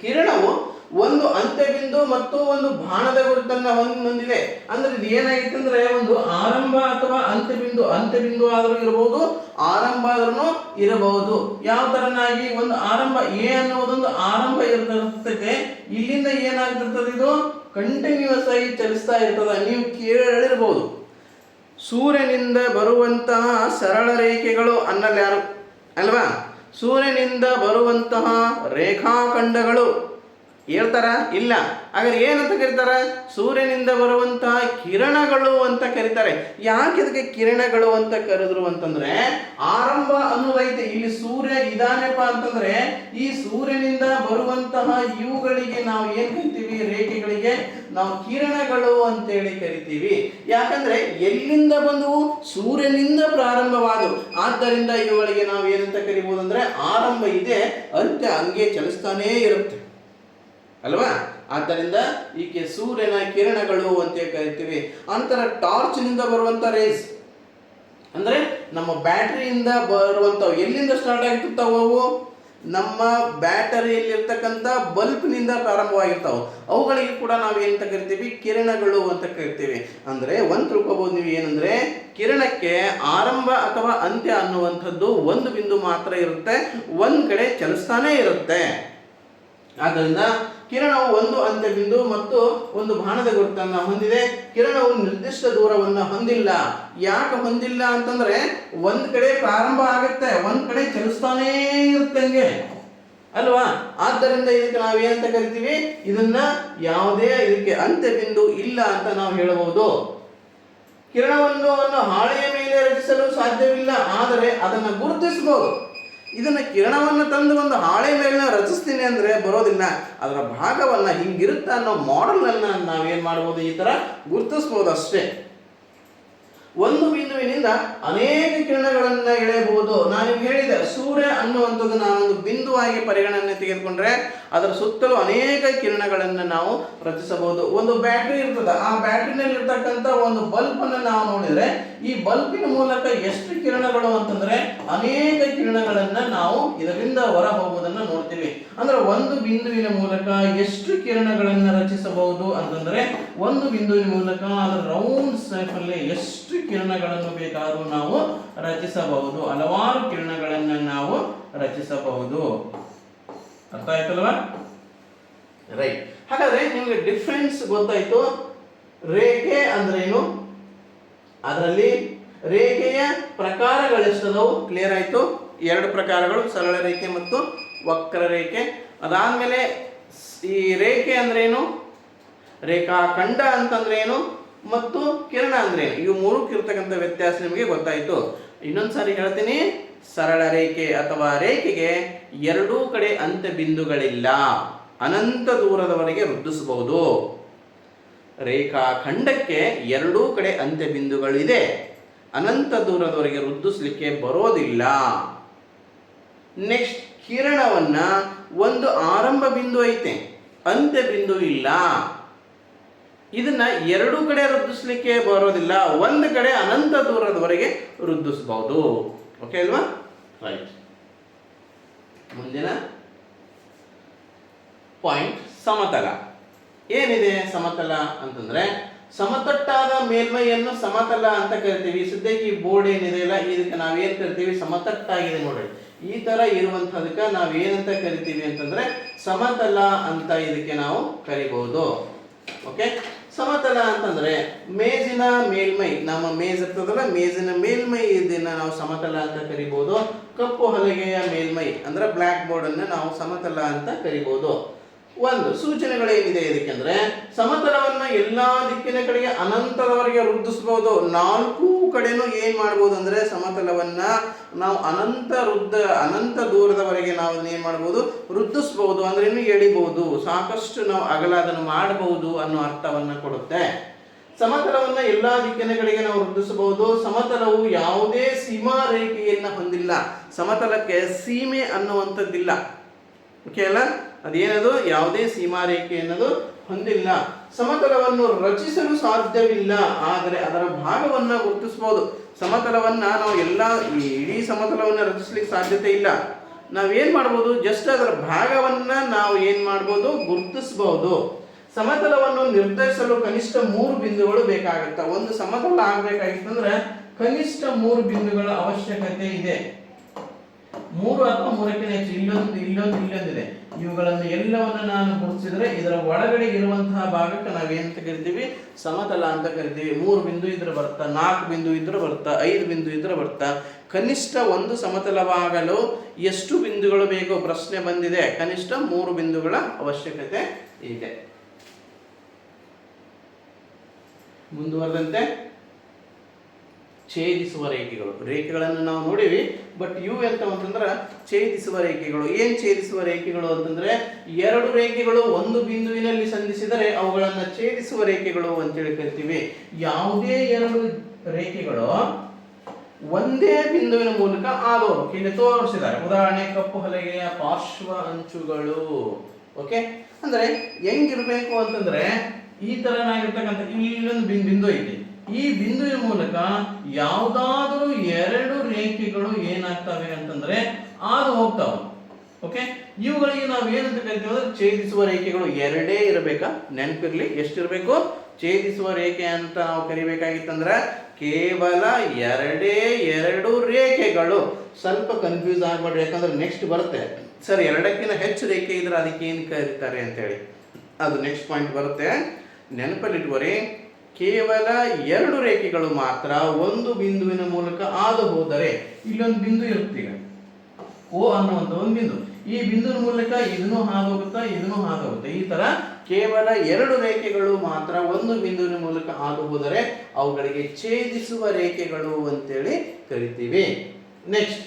ಕಿರಣವು ಒಂದು ಅಂತ್ಯಬಿಂದು ಮತ್ತು ಒಂದು ಬಾಣದ ಗುರುತನ್ನ ಹೊಂದ್- ಹೊಂದಿದೆ. ಅಂದ್ರೆ ಇದು ಏನಾಗಿತ್ತು ಅಂದ್ರೆ ಒಂದು ಆರಂಭ ಅಥವಾ ಅಂತ್ಯಬಿಂದು ಅಂತ್ಯಬಿಂದು ಆದರೂ ಇರಬಹುದು ಆರಂಭ ಆದ್ರೂ ಇರಬಹುದು. ಯಾವ ತರನಾಗಿ? ಒಂದು ಆರಂಭ ಎ ಅನ್ನೋದೊಂದು ಆರಂಭ ಇರ್ತದೆ. ಇಲ್ಲಿಂದ ಏನಾಗ್ತಿರ್ತದೆ ಇದು? ಕಂಟಿನ್ಯೂಸ್ ಆಗಿ ಚಲಿಸ್ತಾ ಇರ್ತದೆ. ನೀವು ಕೇಳಿರಬಹುದು. ಸೂರ್ಯನಿಂದ ಬರುವಂತಹ ಸರಳ ರೇಖೆಗಳು ಅನ್ನಲ್ಲ ಯಾರು? ಅಲ್ವಾ? ಸೂರ್ಯನಿಂದ ಬರುವಂತಹ ರೇಖಾಖಂಡಗಳು. ಹೇಳ್ತಾರ? ಇಲ್ಲ. ಹಾಗಾದ್ರೆ ಏನಂತ ಕರೀತಾರ? ಸೂರ್ಯನಿಂದ ಬರುವಂತಹ ಕಿರಣಗಳು ಅಂತ ಕರೀತಾರೆ. ಯಾಕೆ ಇದಕ್ಕೆ ಕಿರಣಗಳು ಅಂತ ಕರೆದ್ರು ಅಂತಂದ್ರೆ, ಆರಂಭ ಅನ್ನುವೈತೆ. ಇಲ್ಲಿ ಸೂರ್ಯ ಇದಾನೆಪ್ಪ ಅಂತಂದ್ರೆ, ಈ ಸೂರ್ಯನಿಂದ ಬರುವಂತಹ ಇವುಗಳಿಗೆ ನಾವು ಏನ್ ಕರಿತೀವಿ? ರೇಖೆಗಳಿಗೆ ನಾವು ಕಿರಣಗಳು ಅಂತೇಳಿ ಕರಿತೀವಿ. ಯಾಕಂದ್ರೆ ಎಲ್ಲಿಂದ ಬಂದವು? ಸೂರ್ಯನಿಂದ ಪ್ರಾರಂಭವಾದವು. ಆದ್ದರಿಂದ ಇವುಗಳಿಗೆ ನಾವು ಏನಂತ ಕರಿಬಹುದು ಅಂದ್ರೆ ಆರಂಭ ಇದೆ. ಅಂತ್ಯ ಹಂಗೆ ಚಲಿಸ್ತಾನೇ ಇರುತ್ತೆ. ಅಲ್ವಾ? ಆದ್ದರಿಂದ ಈಕೆ ಸೂರ್ಯನ ಕಿರಣಗಳು ಅಂತ ಕರಿತೀವಿ ಅಂತರ ಟಾರ್ಚ್ನಿಂದ ಬರುವಂತ ರೇಸ್ ಅಂದ್ರೆ ನಮ್ಮ ಬ್ಯಾಟರಿಯಿಂದ ಬರುವಂಥವು ಎಲ್ಲಿಂದ ಸ್ಟಾರ್ಟ್ ಆಗಿರ್ತಾವ ಅವು? ನಮ್ಮ ಬ್ಯಾಟರಿಯಲ್ಲಿರ್ತಕ್ಕಂಥ ಬಲ್ಬ್ನಿಂದ ಪ್ರಾರಂಭವಾಗಿರ್ತಾವ. ಅವುಗಳಿಗೆ ಕೂಡ ನಾವು ಏನಂತ ಕರಿತೀವಿ? ಕಿರಣಗಳು ಅಂತ ಕರಿತೀವಿ. ಅಂದ್ರೆ ಒಂದು ತಿಳ್ಕೊಬಹುದು ನೀವು ಏನಂದ್ರೆ, ಕಿರಣಕ್ಕೆ ಆರಂಭ ಅಥವಾ ಅಂತ್ಯ ಅನ್ನುವಂಥದ್ದು ಒಂದು ಬಿಂದು ಮಾತ್ರ ಇರುತ್ತೆ. ಒಂದು ಕಡೆ ಚಲಿಸ್ತಾನೇ ಇರುತ್ತೆ. ಆದ್ದರಿಂದ ಕಿರಣವು ಒಂದು ಅಂತ್ಯಬಿಂದು ಮತ್ತು ಒಂದು ಬಾಣದ ಗುರುತನ್ನ ಹೊಂದಿದೆ. ಕಿರಣವು ನಿರ್ದಿಷ್ಟ ದೂರವನ್ನು ಹೊಂದಿಲ್ಲ. ಯಾಕೆ ಹೊಂದಿಲ್ಲ ಅಂತಂದ್ರೆ ಒಂದ್ ಕಡೆ ಪ್ರಾರಂಭ ಆಗುತ್ತೆ, ಒಂದ್ ಕಡೆ ಚಲಿಸ್ತಾನೇ ಇರುತ್ತೆ ಹಂಗೆ. ಅಲ್ವಾ? ಆದ್ದರಿಂದ ಇದಕ್ಕೆ ನಾವೇನಂತ ಕರಿತೀವಿ? ಇದನ್ನ ಯಾವುದೇ ಇದಕ್ಕೆ ಅಂತ್ಯಬಿಂದು ಇಲ್ಲ ಅಂತ ನಾವು ಹೇಳಬಹುದು. ಕಿರಣವನ್ನು ಹಾಳೆಯ ಮೇಲೆ ರಚಿಸಲು ಸಾಧ್ಯವಿಲ್ಲ, ಆದರೆ ಅದನ್ನು ಗುರುತಿಸಬಹುದು. ಇದನ್ನ ಕಿರಣವನ್ನು ತಂದು ಒಂದು ಹಾಳೆ ಮೇಲೆ ರಚಿಸ್ತೀನಿ ಅಂದ್ರೆ ಬರೋದಿಲ್ಲ. ಅದರ ಭಾಗವನ್ನ ಹಿಂಗಿರುತ್ತೆ ಅನ್ನೋ ಮಾಡೆಲನ್ನು ನಾವೇನು ಮಾಡ್ಬೋದು ಈ ತರ ಗುರುತಿಸ್ಬೋದು ಅಷ್ಟೇ. ಒಂದು ಬಿಂದುವಿನಿಂದ ಅನೇಕ ಕಿರಣಗಳನ್ನು ಎಳೆಯಬಹುದು. ನಾನು ಹೇಳಿದೆ, ಸೂರ್ಯ ಅನ್ನುವಂಥದ್ದು ನಾನೊಂದು ಬಿಂದುವಾಗಿ ಪರಿಗಣನೆ ತೆಗೆದುಕೊಂಡ್ರೆ ಅದರ ಸುತ್ತಲೂ ಅನೇಕ ಕಿರಣಗಳನ್ನು ನಾವು ರಚಿಸಬಹುದು. ಒಂದು ಬ್ಯಾಟ್ರಿ ಇರ್ತದೆ. ಆ ಬ್ಯಾಟ್ರಿನಲ್ಲಿ ಇರ್ತಕ್ಕಂಥ ಒಂದು ಬಲ್ಬ್ ಅನ್ನು ನಾವು ನೋಡಿದ್ರೆ ಈ ಬಲ್ಬಿನ ಮೂಲಕ ಎಷ್ಟು ಕಿರಣಗಳು ಅಂತಂದ್ರೆ ಅನೇಕ ಕಿರಣಗಳನ್ನ ನಾವು ಇದರಿಂದ ಹೊರ ಹೋಗುವುದನ್ನು ನೋಡ್ತೀವಿ. ಅಂದ್ರೆ ಒಂದು ಬಿಂದುವಿನ ಮೂಲಕ ಎಷ್ಟು ಕಿರಣಗಳನ್ನ ರಚಿಸಬಹುದು ಅಂತಂದ್ರೆ ಒಂದು ಬಿಂದುವಿನ ಮೂಲಕ ಅದರ ರೌಂಡ್ ಶೇಪ್ ಅಲ್ಲಿ ಎಷ್ಟು ಕಿರಣಗಳನ್ನು ಬೇಕಾದರೂ ನಾವು ರಚಿಸಬಹುದು. ಹಲವಾರು ಕಿರಣಗಳನ್ನ ನಾವು ರಚಿಸಬಹುದು. ಅರ್ಥ ಆಯ್ತಲ್ವಾ? ರೈಟ್ ಹಾಗಾದ್ರೆ ನಿಮಗೆ ಡಿಫ್ರೆನ್ಸ್ ಗೊತ್ತಾಯ್ತು. ರೇಖೆ ಅಂದ್ರೇನು? ಅದರಲ್ಲಿ ರೇಖೆಯ ಪ್ರಕಾರಗಳೆಷ್ಟದವು? ಕ್ಲಿಯರ್ ಆಯಿತು? ಎರಡು ಪ್ರಕಾರಗಳು, ಸರಳ ರೇಖೆ ಮತ್ತು ವಕ್ರರೇಖೆ ಅದಾದ್ಮೇಲೆ ಈ ರೇಖೆ ಅಂದ್ರೇನು? ರೇಖಾಖಂಡ ಅಂತಂದ್ರೆ ಏನು ಮತ್ತು ಕಿರಣ ಅಂದ್ರೆ ಇವು ಮೂರು ಇರ್ತಕ್ಕಂಥ ವ್ಯತ್ಯಾಸ ನಿಮಗೆ ಗೊತ್ತಾಯಿತು. ಇನ್ನೊಂದು ಸಾರಿ ಹೇಳ್ತೀನಿ. ಸರಳ ರೇಖೆ ಅಥವಾ ರೇಖೆಗೆ ಎರಡೂ ಕಡೆ ಅಂತ್ಯ ಬಿಂದುಗಳಿಲ್ಲ ಅನಂತ ದೂರದವರೆಗೆ ವೃದ್ಧಿಸಬಹುದು. ರೇಖಾಖಂಡಕ್ಕೆ ಎರಡೂ ಕಡೆ ಅಂತ್ಯ ಬಿಂದುಗಳಿದೆ ಅನಂತ ದೂರದವರೆಗೆ ವೃದ್ಧಿಸಲಿಕ್ಕೆ ಬರೋದಿಲ್ಲ. ನೆಕ್ಸ್ಟ್ ಕಿರಣವನ್ನ ಒಂದು ಆರಂಭ ಬಿಂದು ಐತೆ. ಅಂತ್ಯ ಬಿಂದು ಇಲ್ಲ. ಇದನ್ನ ಎರಡೂ ಕಡೆ ವೃದ್ಧಿಸ್ಲಿಕ್ಕೆ ಬರೋದಿಲ್ಲ. ಒಂದು ಕಡೆ ಅನಂತ ದೂರದವರೆಗೆ ವೃದ್ಧಿಸಬಹುದು ಓಕೆ ಅಲ್ವಾ? ರೈಟ್ ಮುಂದಿನ ಪಾಯಿಂಟ್ ಸಮತಲ. ಏನಿದೆ ಸಮತಲ ಅಂತಂದ್ರೆ, ಸಮತಟ್ಟಾದ ಮೇಲ್ಮೈಯನ್ನು ಸಮತಲ ಅಂತ ಕರಿತೀವಿ. ಸದ್ಯಕ್ಕೆ ಬೋರ್ಡ್ ಏನಿದೆ ಇಲ್ಲ ಇದಕ್ಕೆ ನಾವೇನ್ ಕರಿತೀವಿ? ಸಮತಟ್ಟಾಗಿದೆ ನೋಡ್ರಿ ಈ ತರ ಇರುವಂತದಕ್ಕೆ ಏನಂತ ಕರಿತೀವಿ ಅಂತಂದ್ರೆ, ಸಮತಲ ಅಂತ ಇದಕ್ಕೆ ನಾವು ಕರಿಬಹುದು ಓಕೆ? ಸಮತಲ ಅಂತಂದ್ರೆ, ಮೇಜಿನ ಮೇಲ್ಮೈ. ನಮ್ಮ ಮೇಜ್ ಇರ್ತದಲ್ಲ, ಮೇಜಿನ ಮೇಲ್ಮೈ ಇದನ್ನ ನಾವು ಸಮತಲ ಅಂತ ಕರಿಬಹುದು ಕಪ್ಪು ಹಲಗೆಯ ಮೇಲ್ಮೈ, ಅಂದ್ರೆ ಬ್ಲ್ಯಾಕ್ ಬೋರ್ಡ್ ಅನ್ನ ನಾವು ಸಮತಲ ಅಂತ ಕರಿಬಹುದು ಒಂದು ಸೂಚನೆಗಳೇನಿದೆ ಇದಕ್ಕೆಂದ್ರೆ ಸಮತಲವನ್ನ ಎಲ್ಲಾ ದಿಕ್ಕಿನ ಕಡೆಗೆ ಅನಂತದವರೆಗೆ ವೃದ್ಧಿಸಬಹುದು ನಾಲ್ಕು ಕಡೆನೂ ಏನ್ ಮಾಡ್ಬೋದು ಅಂದ್ರೆ ಸಮತಲವನ್ನ ನಾವು ಅನಂತ ವೃದ್ಧ, ಅನಂತ ದೂರದವರೆಗೆ ನಾವು ಏನ್ ಮಾಡ್ಬೋದು? ವೃದ್ಧಿಸ್ಬೋದು, ಅಂದ್ರೆ ಇನ್ನು ಎಳಿಬಹುದು ಸಾಕಷ್ಟು ನಾವು ಅಗಲ ಅದನ್ನು ಮಾಡಬಹುದು ಅನ್ನೋ ಅರ್ಥವನ್ನ ಕೊಡುತ್ತೆ. ಸಮತಲವನ್ನ ಎಲ್ಲಾ ದಿಕ್ಕಿನ ಕಡೆಗೆ ನಾವು ವೃದ್ಧಿಸಬಹುದು ಸಮತಲವು ಯಾವುದೇ ಸೀಮಾ ರೇಖೆಯನ್ನ ಹೊಂದಿಲ್ಲ. ಸಮತಲಕ್ಕೆ ಸೀಮೆ ಅನ್ನುವಂಥದ್ದಿಲ್ಲ. ಓಕೆ ಅಲ್ಲ? ಅದೇನದು? ಯಾವುದೇ ಸೀಮಾರೇಖೆ ಅನ್ನೋದು ಹೊಂದಿಲ್ಲ. ಸಮತಲವನ್ನು ರಚಿಸಲು ಸಾಧ್ಯವಿಲ್ಲ. ಆದರೆ ಅದರ ಭಾಗವನ್ನ ಗುರುತಿಸಬಹುದು ಸಮತಲವನ್ನ ನಾವು ಎಲ್ಲ ಇಡೀ ಸಮತಲವನ್ನ ರಚಿಸ್ಲಿಕ್ಕೆ ಸಾಧ್ಯತೆ ಇಲ್ಲ. ನಾವೇನ್ ಮಾಡ್ಬೋದು? ಜಸ್ಟ್ ಅದರ ಭಾಗವನ್ನ ನಾವು ಏನ್ ಮಾಡ್ಬೋದು? ಗುರುತಿಸಬಹುದು ಸಮತಲವನ್ನು ನಿರ್ಧರಿಸಲು ಕನಿಷ್ಠ ಮೂರು ಬಿಂದುಗಳು ಬೇಕಾಗುತ್ತೆ. ಒಂದು ಸಮತಲ ಆಗ್ಬೇಕಾಗಿತ್ತಂದ್ರೆ ಕನಿಷ್ಠ ಮೂರು ಬಿಂದುಗಳ ಅವಶ್ಯಕತೆ ಇದೆ. ಮೂರು ಅಥವಾ ಮೂರಕ್ಕಿಂತ ಹೆಚ್ಚು, ಇಲ್ಲೊಂದು ಇಲ್ಲೊಂದು, ಇಲ್ಲೊಂದಿದೆ. ಇವುಗಳನ್ನು ಎಲ್ಲವನ್ನು ನಾನು ಗುರುತಿಸಿದರೆ ಇದರ ಒಳಗಡೆ ಇರುವಂತಹ ಭಾಗಕ್ಕೆ ನಾವೇನಂತ ಕರಿತೀವಿ? ಸಮತಲ ಅಂತ ಕರಿತೀವಿ. ಮೂರು ಬಿಂದು ಇದ್ರೆ ಬರ್ತಾ, ನಾಲ್ಕು ಬಿಂದು ಇದ್ರೆ ಬರ್ತಾ, ಐದು ಬಿಂದು ಇದ್ರೆ ಬರ್ತಾ. ಕನಿಷ್ಠ ಒಂದು ಸಮತಲವಾಗಲು ಎಷ್ಟು ಬಿಂದುಗಳು ಬೇಕೋ? ಪ್ರಶ್ನೆ ಬಂದಿದೆ. ಕನಿಷ್ಠ ಮೂರು ಬಿಂದುಗಳ ಅವಶ್ಯಕತೆ ಇದೆ. ಮುಂದುವರೆದಂತೆ. ಛೇದಿಸುವ ರೇಖೆಗಳು. ರೇಖೆಗಳನ್ನು ನಾವು ನೋಡಿವಿ ಬಟ್ ಇವು ಎಂತ ಅಂತಂದ್ರೆ ಛೇದಿಸುವ ರೇಖೆಗಳು. ಏನ್ ಛೇದಿಸುವ ರೇಖೆಗಳು ಅಂತಂದ್ರೆ, ಎರಡು ರೇಖೆಗಳು ಒಂದು ಬಿಂದುವಿನಲ್ಲಿ ಸಂಧಿಸಿದರೆ ಅವುಗಳನ್ನು ಛೇದಿಸುವ ರೇಖೆಗಳು ಅಂತೇಳಿ ಕರಿತೀವಿ. ಯಾವುದೇ ಎರಡು ರೇಖೆಗಳು ಒಂದೇ ಬಿಂದುವಿನ ಮೂಲಕ ಆದವರು ಇಲ್ಲಿ ತೋರಿಸಿದ್ದಾರೆ. ಉದಾಹರಣೆ, ಕಪ್ಪು ಹಲಗೆಯ ಪಾರ್ಶ್ವ ಅಂಚುಗಳು. ಓಕೆ ಅಂದ್ರೆ ಹೆಂಗಿರ್ಬೇಕು ಅಂತಂದ್ರೆ ಈ ತರನಾಗಿರ್ತಕ್ಕಂಥ ಇಲ್ಲಿ ಒಂದು ಬಿಂದು ಐತಿ. ಈ ಬಿಂದುವಿನ ಮೂಲಕ ಯಾವುದಾದರೂ ಎರಡು ರೇಖೆಗಳು ಏನಾಗ್ತವೆ ಅಂತಂದ್ರೆ ಹಾದು ಹೋಗ್ತಾವೆ. ಓಕೆ ಇವುಗಳಿಗೆ ನಾವು ಏನಂತ ಕರಿತೀವಿ ಛೇದಿಸುವ ರೇಖೆಗಳು ಎರಡೇ ಇರಬೇಕಾ. ನೆನಪಿರ್ಲಿ, ಎಷ್ಟಿರಬೇಕು? ಛೇದಿಸುವ ರೇಖೆ ಅಂತ ನಾವು ಕರಿಬೇಕಾಗಿತ್ತಂದ್ರೆ ಕೇವಲ ಎರಡೇ ಎರಡು ರೇಖೆಗಳು. ಸ್ವಲ್ಪ ಕನ್ಫ್ಯೂಸ್ ಆಗ್ಬೇಡ್ರಿ, ಯಾಕಂದ್ರೆ ನೆಕ್ಸ್ಟ್ ಬರುತ್ತೆ. ಸರ್, ಎರಡಕ್ಕಿಂತ ಹೆಚ್ಚು ರೇಖೆ ಇದ್ರೆ ಅದಕ್ಕೆ ಏನು ಕರೀತಾರೆ ಅಂತೇಳಿ. ಅದು ನೆಕ್ಸ್ಟ್ ಪಾಯಿಂಟ್ ಬರುತ್ತೆ. ನೆನಪಲ್ಲಿಟ್ಕೋರಿ. ಕೇವಲ ಎರಡು ರೇಖೆಗಳು ಮಾತ್ರ ಒಂದು ಬಿಂದುವಿನ ಮೂಲಕ ಹಾದು ಹೋದರೆ ಇಲ್ಲೊಂದು ಬಿಂದು ಇರುತ್ತೆ ಓ ಅನ್ನುವಂಥ ಒಂದು ಬಿಂದು. ಈ ಬಿಂದುವಿನ ಮೂಲಕ ಇದನ್ನು ಹಾದು ಹೋಗುತ್ತಾ ಇದನ್ನು ಹಾದು ಹೋಗುತ್ತೆ ಈ ತರ ಕೇವಲ ಎರಡು ರೇಖೆಗಳು ಮಾತ್ರ ಒಂದು ಬಿಂದುವಿನ ಮೂಲಕ ಹಾದು ಹೋದರೆ ಅವುಗಳಿಗೆ ಛೇದಿಸುವ ರೇಖೆಗಳು ಅಂತೇಳಿ ಕರಿತೀವಿ. ನೆಕ್ಸ್ಟ್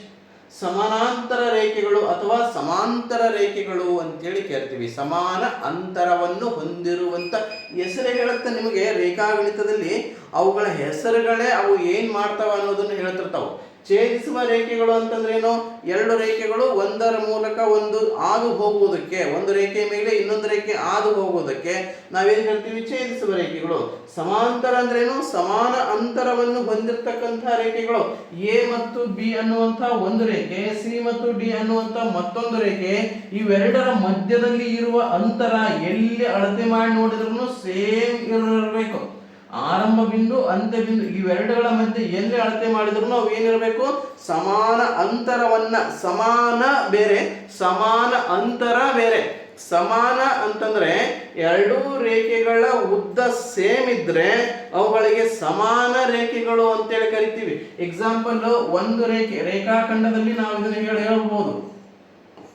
ಸಮಾನಾಂತರ ರೇಖೆಗಳು ಅಥವಾ ಸಮಾಂತರ ರೇಖೆಗಳು ಅಂತೇಳಿ ಕೇಳ್ತೀವಿ. ಸಮಾನ ಅಂತರವನ್ನು ಹೊಂದಿರುವಂತ ಹೆಸರೇ ಹೇಳುತ್ತೆ ನಿಮಗೆ ರೇಖಾಗಣಿತದಲ್ಲಿ ಅವುಗಳ ಹೆಸರುಗಳೇ ಅವು ಏನು ಮಾಡ್ತಾವೆ ಅನ್ನೋದನ್ನು ಹೇಳ್ತಿರ್ತಾವ. ಛೇದಿಸುವ ರೇಖೆಗಳು ಅಂತಂದ್ರೆ ಏನು? ಎರಡು ರೇಖೆಗಳು ಒಂದರ ಮೂಲಕ ಒಂದು ಆದು ಹೋಗುವುದಕ್ಕೆ, ಒಂದು ರೇಖೆ ಮೇಲೆ ಇನ್ನೊಂದು ರೇಖೆ ಆದು ಹೋಗುವುದಕ್ಕೆ ನಾವೇನು ಹೇಳ್ತೀವಿ? ಛೇದಿಸುವ ರೇಖೆಗಳು. ಸಮಾಂತರ ಅಂದ್ರೇನು ಸಮಾನ ಅಂತರವನ್ನು ಹೊಂದಿರತಕ್ಕಂತಹ ರೇಖೆಗಳು. ಎ ಮತ್ತು ಬಿ ಅನ್ನುವಂತಹ ಒಂದು ರೇಖೆ, ಸಿ ಮತ್ತು ಡಿ ಅನ್ನುವಂಥ ಮತ್ತೊಂದು ರೇಖೆ, ಇವೆರಡರ ಮಧ್ಯದಲ್ಲಿ ಇರುವ ಅಂತರ ಎಲ್ಲಿ ಅಳತೆ ಮಾಡಿ ನೋಡಿದ್ರು ಸೇಮ್ ಇರಬೇಕು. ಆರಂಭ ಬಿಂದು ಅಂತ್ಯ ಬಿಂದು ಇವೆರಡುಗಳ ಮಧ್ಯೆ ಎಲ್ಲಿ ಅಳತೆ ಮಾಡಿದ್ರು? ನಾವು ಏನಿರಬೇಕು? ಸಮಾನ ಅಂತರವನ್ನ, ಸಮಾನ ಬೇರೆ, ಸಮಾನ ಅಂತರ ಬೇರೆ. ಸಮಾನ ಅಂತಂದ್ರೆ ಎರಡೂ ರೇಖೆಗಳ ಉದ್ದ ಸೇಮ್ ಇದ್ರೆ ಅವುಗಳಿಗೆ ಸಮಾನ ರೇಖೆಗಳು ಅಂತೇಳಿ ಕರಿತೀವಿ. ಎಕ್ಸಾಂಪಲ್ ಒಂದು ರೇಖೆ, ರೇಖಾಖಂಡದಲ್ಲಿ ನಾವು ಇದನ್ನ ಹೇಳಿ ಹೇಳ್ಬೋದು.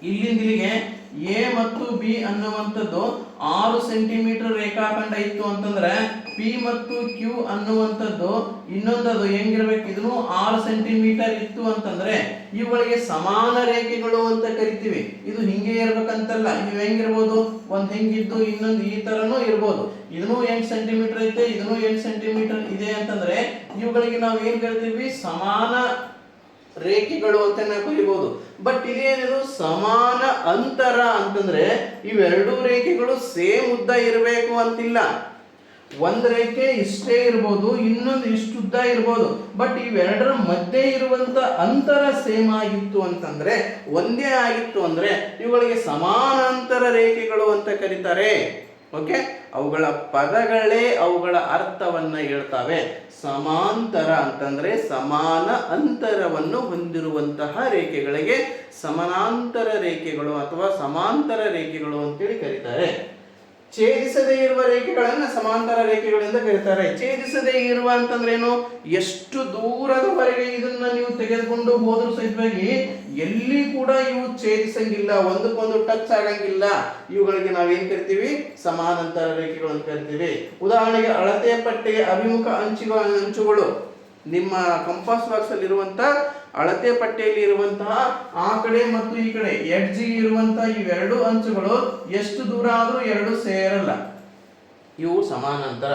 ಇಲ್ಲಿಂದ ಇಲ್ಲಿಗೆ ಎ ಮತ್ತು ಬಿ ಅನ್ನುವಂಥದ್ದು ಆರು ಸೆಂಟಿಮೀಟರ್ ರೇಖಾಖಂಡ ಇತ್ತು ಅಂತಂದ್ರೆ ಪಿ ಮತ್ತು ಕ್ಯೂ ಅನ್ನುವಂಥದ್ದು ಇನ್ನೊಂದದು ಹೆಂಗಿರ್ಬೇಕು? ಇದನ್ನು ಆರು ಸೆಂಟಿಮೀಟರ್ ಇತ್ತು ಅಂತಂದ್ರೆ ಇವುಗಳಿಗೆ ಸಮಾನ ರೇಖೆಗಳು ಅಂತ ಕರಿತೀವಿ. ಇದು ಹಿಂಗೆ ಇರ್ಬೇಕಂತಲ್ಲ ಇವು ಹೆಂಗಿರ್ಬೋದು? ಒಂದ್ ಹೆಂಗಿದ್ದು ಇನ್ನೊಂದು ಈ ತರನೂ ಇರ್ಬೋದು. ಇದನ್ನು ಎಂಟು ಸೆಂಟಿಮೀಟರ್ ಐತೆ, ಇದನ್ನು ಎಂಟು ಸೆಂಟಿಮೀಟರ್ ಇದೆ ಅಂತಂದ್ರೆ ಇವುಗಳಿಗೆ ನಾವು ಏನ್ ಕರಿತೀವಿ? ಸಮಾನ ರೇಖೆಗಳು ಅಂತ ನಾವು ಕರಿಬಹುದು ಬಟ್ ಇದೇನಿದು? ಸಮಾನ ಅಂತರ ಅಂತಂದ್ರೆ ಇವೆರಡೂ ರೇಖೆಗಳು ಸೇಮ್ ಉದ್ದ ಇರಬೇಕು ಅಂತಿಲ್ಲ. ಒಂದು ರೇಖೆ ಇಷ್ಟೇ ಇರ್ಬೋದು, ಇನ್ನೊಂದು ಇಷ್ಟು ಉದ್ದ ಇರ್ಬೋದು. ಬಟ್ ಇವೆರಡರ ಮಧ್ಯೆ ಇರುವಂತ ಅಂತರ ಸೇಮ್ ಆಗಿತ್ತು ಅಂತಂದ್ರೆ, ಒಂದೇ ಆಗಿತ್ತು ಅಂದ್ರೆ ಇವುಗಳಿಗೆ ಸಮಾನಾಂತರ ರೇಖೆಗಳು ಅಂತ ಕರೀತಾರೆ. ಓಕೆ ಅವುಗಳ ಪದಗಳೇ ಅವುಗಳ ಅರ್ಥವನ್ನ ಹೇಳ್ತವೆ. ಸಮಾಂತರ ಅಂತಂದ್ರೆ ಸಮಾನ ಅಂತರವನ್ನು ಹೊಂದಿರುವಂತಹ ರೇಖೆಗಳಿಗೆ ಸಮಾನಾಂತರ ರೇಖೆಗಳು ಅಥವಾ ಸಮಾಂತರ ರೇಖೆಗಳು ಅಂತೇಳಿ ಕರೀತಾರೆ. ಛೇದಿಸದೇ ಇರುವ ರೇಖೆಗಳನ್ನು ಸಮಾಂತರ ರೇಖೆಗಳಿಂದ ಕರೀತಾರೆ. ಛೇದಿಸದೇ ಇರುವ ಅಂತಂದ್ರೇನು? ಎಷ್ಟು ದೂರದವರೆಗೆ ಇದನ್ನ ನೀವು ತೆಗೆದುಕೊಂಡು ಹೋದ್ರು ಸಹಿತವಾಗಿ ಎಲ್ಲಿ ಕೂಡ ಇವು ಛೇದಿಸಂಗಿಲ್ಲ, ಒಂದಕ್ಕೊಂದು ಟಚ್ ಆಗಂಗಿಲ್ಲ. ಇವುಗಳಿಗೆ ನಾವೇನ್ ಕರಿತೀವಿ? ಸಮಾನಾಂತರ ರೇಖೆಗಳು ಅಂತ ಕರಿತೀವಿ. ಉದಾಹರಣೆಗೆ ಅಳತೆ ಪಟ್ಟಿಗೆ ಅಭಿಮುಖ ಅಂಚುಗಳ, ಅಂಚುಗಳು. ನಿಮ್ಮ ಕಂಪಾಸ್ ಬಾಕ್ಸ್ ಅಲ್ಲಿ ಇರುವಂತ ಅಳತೆ ಪಟ್ಟಿಯಲ್ಲಿ ಇರುವಂತಹ ಆ ಕಡೆ ಮತ್ತು ಈ ಕಡೆ ಎಡ್ಜಿಗೆ ಇರುವಂತಹ ಇವೆರಡು ಅಂಚುಗಳು ಎಷ್ಟು ದೂರ ಆದರೂ ಎರಡು ಸೇರಲ್ಲ. ಇವು ಸಮಾನಾಂತರ.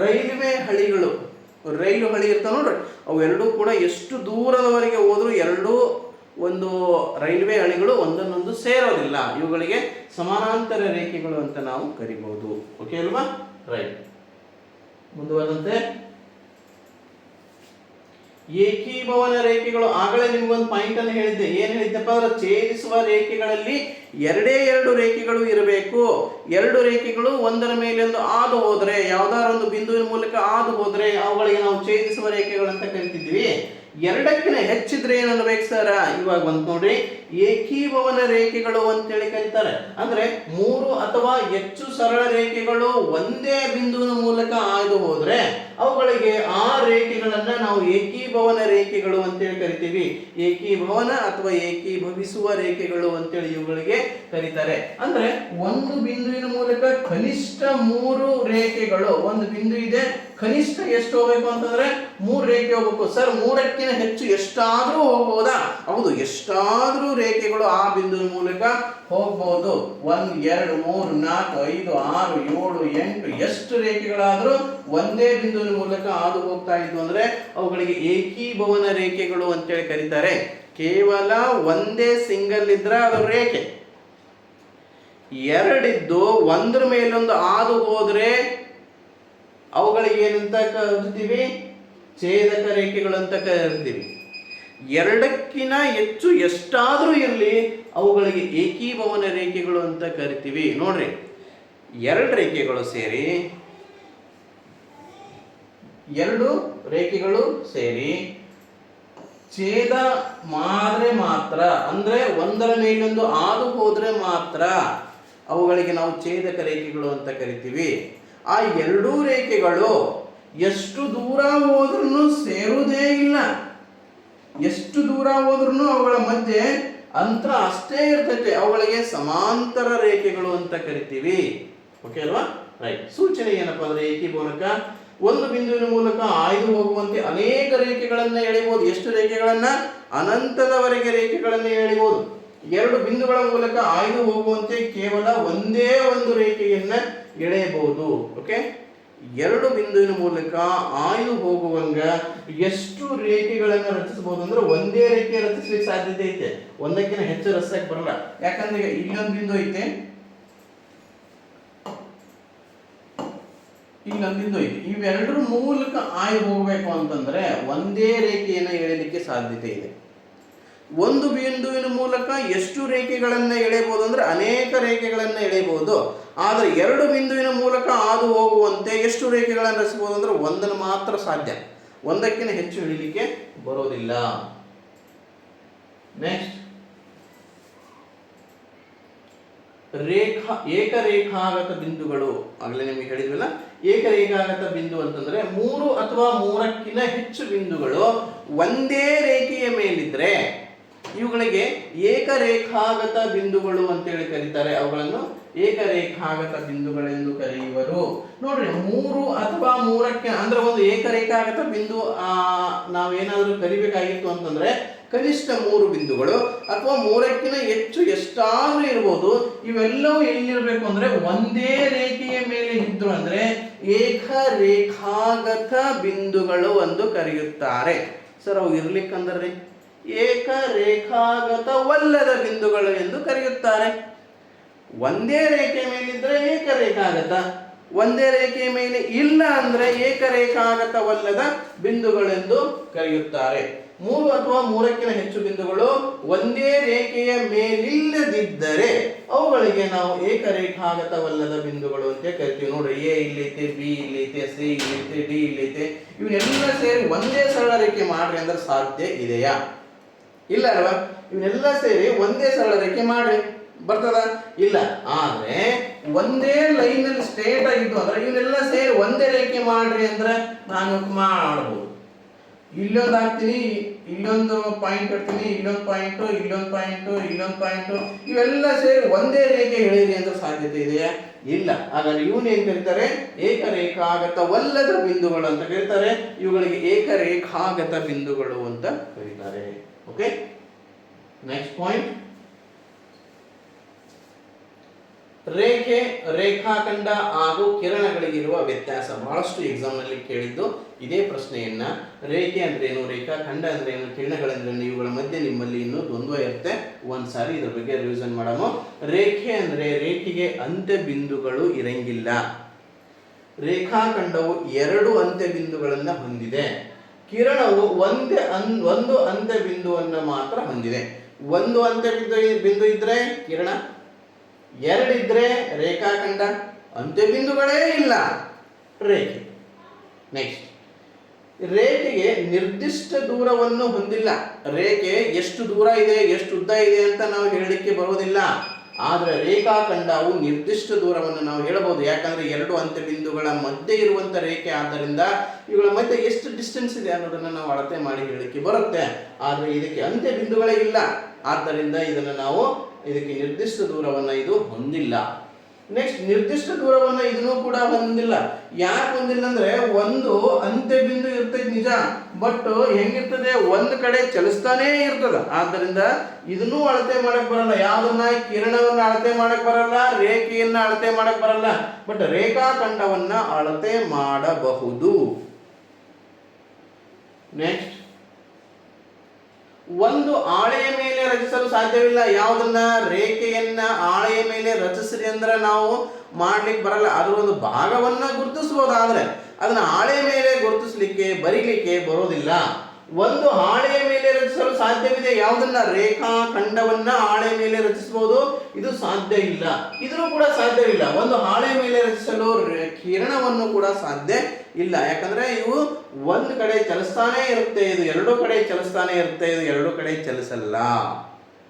ರೈಲ್ವೆ ಹಳಿಗಳು, ರೈಲು ಹಳಿ ಇರ್ತಾವೆ ನೋಡ್ರಿ, ಅವು ಎರಡೂ ಕೂಡ ಎಷ್ಟು ದೂರದವರೆಗೆ ಹೋದರೂ ಎರಡೂ ಒಂದು ರೈಲ್ವೆ ಹಳಿಗಳು ಒಂದನ್ನೊಂದು ಸೇರೋದಿಲ್ಲ. ಇವುಗಳಿಗೆ ಸಮಾನಾಂತರ ರೇಖೆಗಳು ಅಂತ ನಾವು ಕರಿಬಹುದು ಓಕೆ ಅಲ್ವಾ? ರೈಟ್ ಮುಂದುವರೆದಂತೆ. ಏಕೀಭವನ ರೇಖೆಗಳು. ಆಗಲೇ ನಿಮ್ಗೊಂದು ಪಾಯಿಂಟ್ ಅನ್ನು ಹೇಳಿದ್ದೆ. ಏನ್ ಹೇಳಿದ್ದಪ್ಪ ಅಂದ್ರೆ ಛೇದಿಸುವ ರೇಖೆಗಳಲ್ಲಿ ಎರಡೇ ಎರಡು ರೇಖೆಗಳು ಇರಬೇಕು. ಎರಡು ರೇಖೆಗಳು ಒಂದರ ಮೇಲೊಂದು ಹಾದು ಹೋದ್ರೆ ಯಾವ್ದಾರ ಒಂದು ಬಿಂದುವಿನ ಮೂಲಕ ಆದು ಹೋದ್ರೆ ಅವುಗಳಿಗೆ ನಾವು ಛೇದಿಸುವ ರೇಖೆಗಳು ಅಂತ ಕರಿತಿದ್ವಿ ಎರಡಕ್ಕಿಂತ ಹೆಚ್ಚಿದ್ರೆ ಏನ್ ಅನ್ಬೇಕು ಸರ್ ಇವಾಗ ಬಂತು ನೋಡ್ರಿ. ಏಕೀಭವನ ರೇಖೆಗಳು ಅಂತೇಳಿ ಕರೀತಾರೆ. ಅಂದ್ರೆ ಮೂರು ಅಥವಾ ಹೆಚ್ಚು ಸರಳ ರೇಖೆಗಳು ಒಂದೇ ಬಿಂದುವಿನ ಮೂಲಕ ಹಾದು ಹೋದ್ರೆ ಅವುಗಳಿಗೆ ಆ ರೇಖೆಗಳನ್ನ ನಾವು ಏಕೀಭವನ ರೇಖೆಗಳು ಅಂತೇಳಿ ಕರಿತೀವಿ. ಏಕೀಭವನ ಅಥವಾ ಏಕೀಭವಿಸುವ ರೇಖೆಗಳು ಅಂತೇಳಿ ಇವುಗಳಿಗೆ ಕರೀತಾರೆ. ಅಂದ್ರೆ ಒಂದು ಬಿಂದುವಿನ ಮೂಲಕ ಕನಿಷ್ಠ ಮೂರು ರೇಖೆಗಳು, ಒಂದು ಬಿಂದು ಇದೆ, ಕನಿಷ್ಠ ಎಷ್ಟು ಹೋಗ್ಬೇಕು ಅಂತಂದ್ರೆ ಮೂರು ರೇಖೆ ಹೋಗ್ಬೇಕು. ಸರ್, ಮೂರಕ್ಕಿಂತ ಹೆಚ್ಚು ಎಷ್ಟಾದ್ರೂ ಹೋಗ್ಬೋದಾ? ಹೌದು, ಎಷ್ಟಾದ್ರೂ ರೇಖೆಗಳು ಆ ಬಿಂದುವಿನ ಮೂಲಕ ಹೋಗ್ಬೋದು. ಒಂದ್, ಎರಡು, ಮೂರು, ನಾಲ್ಕು, ಐದು, ಆರು, ಏಳು, ಎಂಟು, ಎಷ್ಟು ರೇಖೆಗಳಾದ್ರೂ ಒಂದೇ ಬಿಂದುವಿನ ಮೂಲಕ ಹಾದು ಹೋಗ್ತಾ ಇದ್ವು ಅಂದ್ರೆ ಅವುಗಳಿಗೆ ಏಕೀಭವನ ರೇಖೆಗಳು ಅಂತೇಳಿ ಕರೀತಾರೆ. ಕೇವಲ ಒಂದೇ ಸಿಂಗಲ್ ಇದ್ರೆ ಅದು ರೇಖೆ. ಎರಡಿದ್ದು ಒಂದ್ರ ಮೇಲೊಂದು ಹಾದು ಹೋದ್ರೆ ಅವುಗಳಿಗೆ ಏನಂತ ಕರಿತೀವಿ? ಛೇದಕ ರೇಖೆಗಳು ಅಂತ ಕರಿತೀವಿ. ಎರಡಕ್ಕಿನ ಹೆಚ್ಚು ಎಷ್ಟಾದರೂ ಇರಲಿ ಅವುಗಳಿಗೆ ಏಕೀಭವನ ರೇಖೆಗಳು ಅಂತ ಕರಿತೀವಿ. ನೋಡ್ರಿ, ಎರಡು ರೇಖೆಗಳು ಸೇರಿ ಎರಡು ರೇಖೆಗಳು ಸೇರಿ. ಛೇದ ಮಾದ್ರೆ ಮಾತ್ರ, ಅಂದ್ರೆ ಒಂದರ ಮೇಲೊಂದು ಹಾದು ಹೋದರೆ ಮಾತ್ರ ಅವುಗಳಿಗೆ ನಾವು ಛೇದಕ ರೇಖೆಗಳು ಅಂತ ಕರಿತೀವಿ. ಆ ಎರಡೂ ರೇಖೆಗಳು ಎಷ್ಟು ದೂರ ಹೋದ್ರೂ ಸೇರುವುದೇ ಇಲ್ಲ. ಎಷ್ಟು ದೂರ ಹೋದ್ರೂ ಅವುಗಳ ಮಧ್ಯೆ ಅಂತರ ಅಷ್ಟೇ ಇರ್ತೈತೆ. ಅವುಗಳಿಗೆ ಸಮಾಂತರ ರೇಖೆಗಳು ಅಂತ ಕರಿತೀವಿ. ಓಕೆ ಅಲ್ವಾ? ರೈಟ್ ಸೂಚನೆ ಏನಪ್ಪ ಅಂದ್ರೆ ಏಕೀಭವನಕ ಒಂದು ಬಿಂದುವಿನ ಮೂಲಕ ಆಯ್ದು ಹೋಗುವಂತೆ ಅನೇಕ ರೇಖೆಗಳನ್ನು ಎಳೆಯಬಹುದು. ಎಷ್ಟು ರೇಖೆಗಳನ್ನು? ಅನಂತದವರೆಗೆ ರೇಖೆಗಳನ್ನು ಎಳೆಯಬಹುದು. ಎರಡು ಬಿಂದುಗಳ ಮೂಲಕ ಆಯ್ದು ಹೋಗುವಂತೆ ಕೇವಲ ಒಂದೇ ಒಂದು ರೇಖೆಯನ್ನ ಎಳೆಯಬಹುದು. ಓಕೆ ಎರಡು ಬಿಂದುವಿನ ಮೂಲಕ ಆಯ್ದು ಹೋಗುವಂಗ ಎಷ್ಟು ರೇಖೆಗಳನ್ನು ರಚಿಸಬಹುದು ಅಂದ್ರೆ ಒಂದೇ ರೇಖೆ ರಚಿಸಲಿಕ್ಕೆ ಸಾಧ್ಯತೆ ಐತೆ. ಒಂದಕ್ಕಿಂತ ಹೆಚ್ಚು ರಚಿಸಕ್ ಬರಲ್ಲ. ಯಾಕಂದ್ರೆ ಇಲ್ಲೊಂದು ಬಿಂದು ಐತೆ. ಇಲ್ಲೊಂದು ನಂದಿದ್ದು ಇದೆ. ಇವೆರಡರ ಮೂಲಕ ಆಗಿ ಹೋಗಬೇಕು ಅಂತಂದ್ರೆ ಒಂದೇ ರೇಖೆಯನ್ನು ಎಳೆಯಲಿಕ್ಕೆ ಸಾಧ್ಯತೆ ಇದೆ. ಒಂದು ಬಿಂದುವಿನ ಮೂಲಕ ಎಷ್ಟು ರೇಖೆಗಳನ್ನು ಎಳೆಯಬಹುದು ಅಂದ್ರೆ ಅನೇಕ ರೇಖೆಗಳನ್ನು ಎಳೆಯಬಹುದು. ಆದರೆ ಎರಡು ಬಿಂದುವಿನ ಮೂಲಕ ಹಾದು ಹೋಗುವಂತೆ ಎಷ್ಟು ರೇಖೆಗಳನ್ನು ರಚಿಸಬಹುದು ಅಂದ್ರೆ ಒಂದನ್ನು ಮಾತ್ರ ಸಾಧ್ಯ. ಒಂದಕ್ಕಿಂತ ಹೆಚ್ಚು ಎಳಿಲಿಕ್ಕೆ ಬರೋದಿಲ್ಲ. ನೆಕ್ಸ್ಟ್ ರೇಖಾ ಏಕರೇಖಾಗತ ಬಿಂದುಗಳು. ಆಗಲೇ ನಿಮಗೆ ಹೇಳಿದ್ವಲ್ಲ ಏಕರೇಖಾಗತ ಬಿಂದು ಅಂತಂದ್ರೆ ಮೂರು ಅಥವಾ ಮೂರಕ್ಕಿಂತ ಹೆಚ್ಚು ಬಿಂದುಗಳು ಒಂದೇ ರೇಖೆಯ ಮೇಲಿದ್ರೆ ಇವುಗಳಿಗೆ ಏಕರೇಖಾಗತ ಬಿಂದುಗಳು ಅಂತೇಳಿ ಕರೀತಾರೆ. ಅವುಗಳನ್ನು ಏಕರೇಖಾಗತ ಬಿಂದುಗಳೆಂದು ಕರೆಯುವರು. ನೋಡ್ರಿ, ಮೂರು ಅಥವಾ ಮೂರಕ್ಕೆ ಅಂದ್ರೆ ಒಂದು ಏಕರೇಖಾಗತ ಬಿಂದು, ಆ, ನಾವೇನಾದ್ರೂ ಕರಿಬೇಕಾಗಿತ್ತು ಅಂತಂದ್ರೆ ಕನಿಷ್ಠ ಮೂರು ಬಿಂದುಗಳು ಅಥವಾ ಮೂರಕ್ಕಿಂತ ಹೆಚ್ಚು ಎಷ್ಟಾದ್ರೂ ಇರ್ಬೋದು, ಇವೆಲ್ಲವೂ ಎಲ್ಲಿರ್ಬೇಕು ಅಂದ್ರೆ ಒಂದೇ ರೇಖೆಯ ಮೇಲೆ ಇದ್ರು ಅಂದ್ರೆ ಏಕರೇಖಾಗತ ಬಿಂದುಗಳು ಎಂದು ಕರೆಯುತ್ತಾರೆ. ಸರ್, ಅವು ಇರ್ಲಿಕ್ಕಂದ್ರೆ ಏಕರೇಖಾಗತವಲ್ಲದ ಬಿಂದುಗಳು ಎಂದು ಕರೆಯುತ್ತಾರೆ. ಒಂದೇ ರೇಖೆ ಮೇಲಿದ್ರೆ ಏಕರೇಖಾಗತ, ಒಂದೇ ರೇಖೆಯ ಮೇಲೆ ಇಲ್ಲ ಅಂದ್ರೆ ಏಕರೇಖಾಗತವಲ್ಲದ ಬಿಂದುಗಳೆಂದು ಕರೆಯುತ್ತಾರೆ. ಮೂರು ಅಥವಾ ಮೂರಕ್ಕಿಂತ ಹೆಚ್ಚು ಬಿಂದುಗಳು ಒಂದೇ ರೇಖೆಯ ಮೇಲಿಲ್ಲದಿದ್ದರೆ ಅವುಗಳಿಗೆ ನಾವು ಏಕರೇಖಾಗತವಲ್ಲದ ಬಿಂದುಗಳು ಅಂತ ಕರಿತೀವಿ. ನೋಡ್ರಿ, ಎ ಇಲ್ಲೈತೆ ಬಿ ಇಲ್ಲೈತೆ ಸಿ ಇಲ್ಲೈತೆ ಡಿ ಇಲ್ಲೈತೆ ಇವನ್ನೆಲ್ಲ ಸೇರಿ ಒಂದೇ ಸರಳ ರೇಖೆ ಮಾಡ್ರಿ ಅಂದ್ರೆ ಸಾಧ್ಯ ಇದೆಯಾ? ಇಲ್ಲ ಅಲ್ವಾ? ಇವನ್ನೆಲ್ಲ ಸೇರಿ ಒಂದೇ ಸರಳ ರೇಖೆ ಮಾಡ್ರಿ. ಬರ್ತದ? ಇಲ್ಲ. ಆದ್ರೆ ಒಂದೇ ಲೈನ್ ಅಲ್ಲಿ ಸ್ಟ್ರೇಟ್ ಆಗಿದ್ದು ಅಂದ್ರೆ ಇವನ್ನೆಲ್ಲ ಸೇರಿ ಒಂದೇ ರೇಖೆ ಮಾಡ್ರಿ ಅಂದ್ರೆ ನಾನು ಮಾಡ್ಬೋದು. ಇಲ್ಲೊಂದು ಹಾಕ್ತೀನಿ, ಇಲ್ಲೊಂದು ಪಾಯಿಂಟ್ ಇಡ್ತೀನಿ ಇಲ್ಲೊಂದು ಪಾಯಿಂಟ್ ಇಲ್ಲೊಂದು ಪಾಯಿಂಟ್ ಇಲ್ಲೊಂದು ಪಾಯಿಂಟು ಇವೆಲ್ಲ ಸೇರಿ ಒಂದೇ ರೇಖೆ ಎಳೆಯಿರಿ ಅಂತ ಸಾಧ್ಯತೆ ಇದೆಯಾ? ಇಲ್ಲ. ಹಾಗಾದ್ರೆ ಇವನ್ ಏನ್ ಕರೀತಾರೆ? ಏಕರೇಖಾಗತವಲ್ಲದ ಬಿಂದುಗಳು ಅಂತ ಕರೀತಾರೆ. ಇವುಗಳಿಗೆ ಏಕರೇಖಾಗತ ಬಿಂದುಗಳು ಅಂತ ಕರೀತಾರೆ. ಓಕೆ ನೆಕ್ಸ್ಟ್ ಪಾಯಿಂಟ್ ರೇಖೆ, ರೇಖಾಖಂಡ ಹಾಗೂ ಕಿರಣಗಳಿಗಿರುವ ವ್ಯತ್ಯಾಸ ಬಹಳಷ್ಟು ಎಕ್ಸಾಮ್ನಲ್ಲಿ ಕೇಳಿದ್ದು ಇದೇ ಪ್ರಶ್ನೆಯನ್ನ. ರೇಖೆ ಅಂದ್ರೇನು, ರೇಖಾಖಂಡ ಅಂದ್ರೇನು ಕಿರಣಗಳಂದ್ರೇನು ಇವುಗಳ ಮಧ್ಯೆ ನಿಮ್ಮಲ್ಲಿ ಇನ್ನೂ ದ್ವಂದ್ವ ಇರುತ್ತೆ. ಒಂದ್ಸಾರಿ ಇದ್ರ ಬಗ್ಗೆ ರಿವಿಷನ್ ಮಾಡಮು ರೇಖೆ ಅಂದ್ರೆ ರೇಖೆಗೆ ಅಂತ್ಯ ಬಿಂದುಗಳು ಇರಂಗಿಲ್ಲ. ರೇಖಾಖಂಡವು ಎರಡು ಅಂತ್ಯ ಬಿಂದುಗಳನ್ನ ಹೊಂದಿದೆ. ಕಿರಣವು ಒಂದೇ ಅನ್, ಒಂದು ಅಂತ್ಯ ಬಿಂದುವನ್ನ ಮಾತ್ರ ಹೊಂದಿದೆ. ಒಂದು ಅಂತ್ಯ ಬಿಂದು ಬಿಂದು ಇದ್ರೆ ಕಿರಣ? ಎರಡಿದ್ರೆ ರೇಖಾಖಂಡ ಅಂತ್ಯ ಬಿಂದುಗಳೇ ಇಲ್ಲ. ರೇಖೆ. ನೆಕ್ಸ್ಟ್ ರೇಖೆಗೆ ನಿರ್ದಿಷ್ಟ ದೂರವನ್ನು ಹೊಂದಿಲ್ಲ. ರೇಖೆ ಎಷ್ಟು ದೂರ ಇದೆ, ಎಷ್ಟು ಉದ್ದ ಇದೆ ಅಂತ ನಾವು ಹೇಳಲಿಕ್ಕೆ ಬರೋದಿಲ್ಲ ಆದರೆ ರೇಖಾಖಂಡವು ನಿರ್ದಿಷ್ಟ ದೂರವನ್ನು ನಾವು ಹೇಳಬಹುದು. ಯಾಕಂದ್ರೆ ಎರಡು ಅಂತ್ಯ ಬಿಂದುಗಳ ಮಧ್ಯೆ ಇರುವಂತ ರೇಖೆ ಆದ್ದರಿಂದ ಇವುಗಳ ಮಧ್ಯೆ ಎಷ್ಟು ಡಿಸ್ಟೆನ್ಸ್ ಇದೆ ಅನ್ನೋದನ್ನ ನಾವು ಅಳತೆ ಮಾಡಿ ಹೇಳಲಿಕ್ಕೆ ಬರುತ್ತೆ. ಆದರೆ ಇದಕ್ಕೆ ಅಂತ್ಯ ಬಿಂದುಗಳೇ ಇಲ್ಲ. ಆದ್ದರಿಂದ ಇದನ್ನು ನಾವು ಇದಕ್ಕೆ ನಿರ್ದಿಷ್ಟ ದೂರವನ್ನ ಇದು ಹೊಂದಿಲ್ಲ. ನೆಕ್ಸ್ಟ್ ನಿರ್ದಿಷ್ಟ ದೂರವನ್ನ ಇದನ್ನು ಕೂಡ ಹೊಂದಿಲ್ಲ. ಯಾಕೆ ಹೊಂದಿಲ್ಲ ಅಂದ್ರೆ ಒಂದು ಅಂತ್ಯ ಬಿಂದು ಇರ್ತದೆ ನಿಜ, ಬಟ್ ಹೆಂಗಿರ್ತದೆ? ಒಂದು ಕಡೆ ಚಲಿಸ್ತಾನೇ ಇರ್ತದೆ. ಆದ್ದರಿಂದ ಇದನ್ನೂ ಅಳತೆ ಮಾಡಕ್ ಬರಲ್ಲ. ಯಾವ್ದನ್ನ? ಕಿರಣವನ್ನ ಅಳತೆ ಮಾಡಕ್ ಬರಲ್ಲ, ರೇಖೆಯನ್ನ ಅಳತೆ ಮಾಡಕ್ ಬರಲ್ಲ. ಬಟ್ ರೇಖಾಖಂಡವನ್ನ ಅಳತೆ ಮಾಡಬಹುದು. ನೆಕ್ಸ್ಟ್ ಒಂದು ಆಳೆಯ ಮೇಲೆ ರಚಿಸಲು ಸಾಧ್ಯವಿಲ್ಲ. ಯಾವುದನ್ನ? ರೇಖೆಯನ್ನ ಆಳೆಯ ಮೇಲೆ ರಚಿಸ್ರಿ ಅಂದ್ರೆ ನಾವು ಮಾಡ್ಲಿಕ್ಕೆ ಬರಲ್ಲ. ಅದರ ಒಂದು ಭಾಗವನ್ನ ಗುರುತಿಸಬಹುದಾದ್ರೆ ಅದನ್ನ ಆಳೆಯ ಮೇಲೆ ಗುರುತಿಸ್ಲಿಕ್ಕೆ, ಬರೀಲಿಕ್ಕೆ ಬರೋದಿಲ್ಲ. ಒಂದು ಹಾಳೆಯ ಮೇಲೆ ರಚಿಸಲು ಸಾಧ್ಯವಿದೆ. ಯಾವುದನ್ನ? ರೇಖಾ ಖಂಡವನ್ನ ಹಾಳೆ ಮೇಲೆ ರಚಿಸಬಹುದು ಇದು ಸಾಧ್ಯ ಇಲ್ಲ. ಇದನ್ನು ಕೂಡ ಸಾಧ್ಯವಿಲ್ಲ. ಒಂದು ಹಾಳೆ ಮೇಲೆ ರಚಿಸಲು ಕಿರಣವನ್ನು ಕೂಡ ಸಾಧ್ಯ ಇಲ್ಲ. ಯಾಕಂದ್ರೆ ಇವು ಒಂದು ಕಡೆ ಚಲಿಸ್ತಾನೇ ಇರುತ್ತೆ. ಇದು ಎರಡು ಕಡೆ ಚಲಿಸ್ತಾನೆ ಇರುತ್ತೆ. ಇದು ಎರಡು ಕಡೆ ಚಲಿಸಲ್ಲ.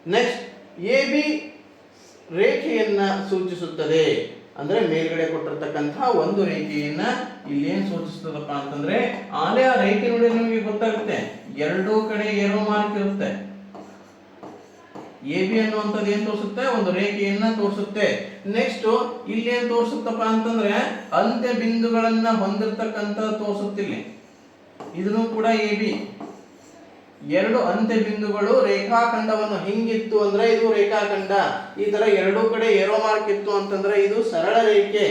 ನೆಕ್ಸ್ಟ್ ಎ ಬಿ ರೇಖೆಯನ್ನ ಸೂಚಿಸುತ್ತದೆ. ಅಂದ್ರೆ ಮೇಲ್ಗಡೆ ಕೊಟ್ಟಿರ್ತಕ್ಕಂತಹ ಒಂದು ರೇಖೆಯನ್ನ ಇಲ್ಲಿ ಏನ್ ಸೂಚಿಸ್ತದಪ್ಪ ಅಂತಂದ್ರೆ ಆಲೆ ಆ ರೇಖೆ ನೋಡಿ ನಿಮಗೆ ಗೊತ್ತಾಗುತ್ತೆ. ಎರಡೂ ಕಡೆ ಏನೋ ಮಾರ್ಕ್ ಇರುತ್ತೆ. ಎ ಬಿ ಅನ್ನುವಂಥದ್ದು ಏನು ತೋರಿಸುತ್ತೆ? ಒಂದು ರೇಖೆಯನ್ನ ತೋರಿಸುತ್ತೆ. ನೆಕ್ಸ್ಟ್ ಇಲ್ಲಿ ಏನು ತೋರಿಸುತ್ತಪ್ಪ ಅಂತಂದ್ರೆ ಅಂತ್ಯ ಬಿಂದುಗಳನ್ನ ಹೊಂದಿರತಕ್ಕಂತ ತೋರಿಸುತ್ತಿಲ್ಲಿ. ಇದನ್ನು ಕೂಡ ಎ ಬಿ ಎರಡು ಅಂತ್ಯ ಬಿಂದುಗಳು ರೇಖಾಖಂಡವನ್ನು ಹಿಂಗಿತ್ತು ಅಂದ್ರೆ ಇದು ರೇಖಾಖಂಡ. ಈ ತರ ಎರಡು ಕಡೆ ಏರೋ ಮಾರ್ಕ್ ಇತ್ತು ಅಂತಂದ್ರೆ ಇದು ಸರಳ ರೇಖೆ.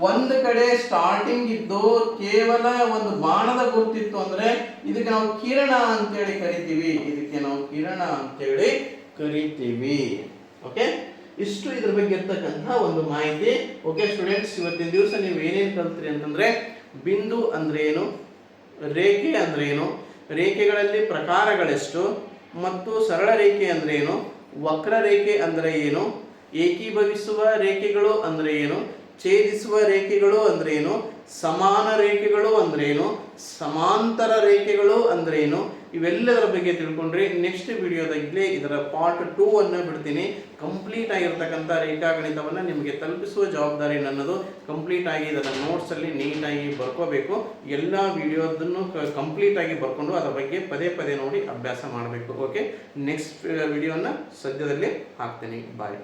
ಒಂದು ಕಡೆ ಸ್ಟಾರ್ಟಿಂಗ್ ಇದ್ದು ಕೇವಲ ಒಂದು ಬಾಣದ ಗುರುತಿತ್ತು ಅಂದ್ರೆ ಇದಕ್ಕೆ ನಾವು ಕಿರಣ ಅಂತೇಳಿ ಕರಿತೀವಿ. ಇದಕ್ಕೆ ನಾವು ಕಿರಣ ಅಂತೇಳಿ ಕರಿತೀವಿ. ಓಕೆ ಇಷ್ಟು ಇದ್ರ ಬಗ್ಗೆ ಇರ್ತಕ್ಕಂತಹ ಒಂದು ಮಾಹಿತಿ. ಓಕೆ ಸ್ಟೂಡೆಂಟ್ಸ್ ಇವತ್ತಿನ ದಿವಸ ನೀವು ಏನೇನು ಕಲ್ತ್ರಿ ಅಂತಂದ್ರೆ, ಬಿಂದು ಅಂದ್ರೆ ಏನು? ರೇಖೆ ಅಂದ್ರೆ ಏನು? ರೇಖೆಗಳಲ್ಲಿ ಪ್ರಕಾರಗಳೆಷ್ಟು? ಮತ್ತು ಸರಳ ರೇಖೆ ಅಂದ್ರೆ ಏನು? ವಕ್ರರೇಖೆ ಅಂದ್ರೆ ಏನು? ಏಕೀಭವಿಸುವ ರೇಖೆಗಳು ಅಂದ್ರೆ ಏನು? ಛೇದಿಸುವ ರೇಖೆಗಳು ಅಂದ್ರೆ ಏನು? ಸಮಾನ ರೇಖೆಗಳು ಅಂದ್ರೆ ಏನು ಸಮಾಂತರ ರೇಖೆಗಳು ಅಂದ್ರೆ ಏನು ಇವೆಲ್ಲದರ ಬಗ್ಗೆ ತಿಳ್ಕೊಂಡ್ರೆ. ನೆಕ್ಸ್ಟ್ ವಿಡಿಯೋದಾಗಲೇ ಇದರ ಪಾರ್ಟ್ ಟೂ ಅನ್ನು ಬಿಡ್ತೀನಿ. ಕಂಪ್ಲೀಟ್ ಆಗಿರ್ತಕ್ಕಂಥ ರೇಖಾಗಣಿತವನ್ನು ನಿಮಗೆ ತಲುಪಿಸುವ ಜವಾಬ್ದಾರಿ ನನ್ನದು. ಕಂಪ್ಲೀಟ್ ಆಗಿ ಇದರ ನೋಟ್ಸಲ್ಲಿ ನೀಟಾಗಿ ಬರ್ಕೋಬೇಕು. ಎಲ್ಲ ವಿಡಿಯೋದನ್ನು ಕಂಪ್ಲೀಟ್ ಆಗಿ ಬರ್ಕೊಂಡು ಅದರ ಬಗ್ಗೆ ಪದೇ ಪದೇ ನೋಡಿ ಅಭ್ಯಾಸ ಮಾಡಬೇಕು. ಓಕೆ ನೆಕ್ಸ್ಟ್ ವಿಡಿಯೋನ ಸದ್ಯದಲ್ಲಿ ಹಾಕ್ತೀನಿ. ಬಾಯ್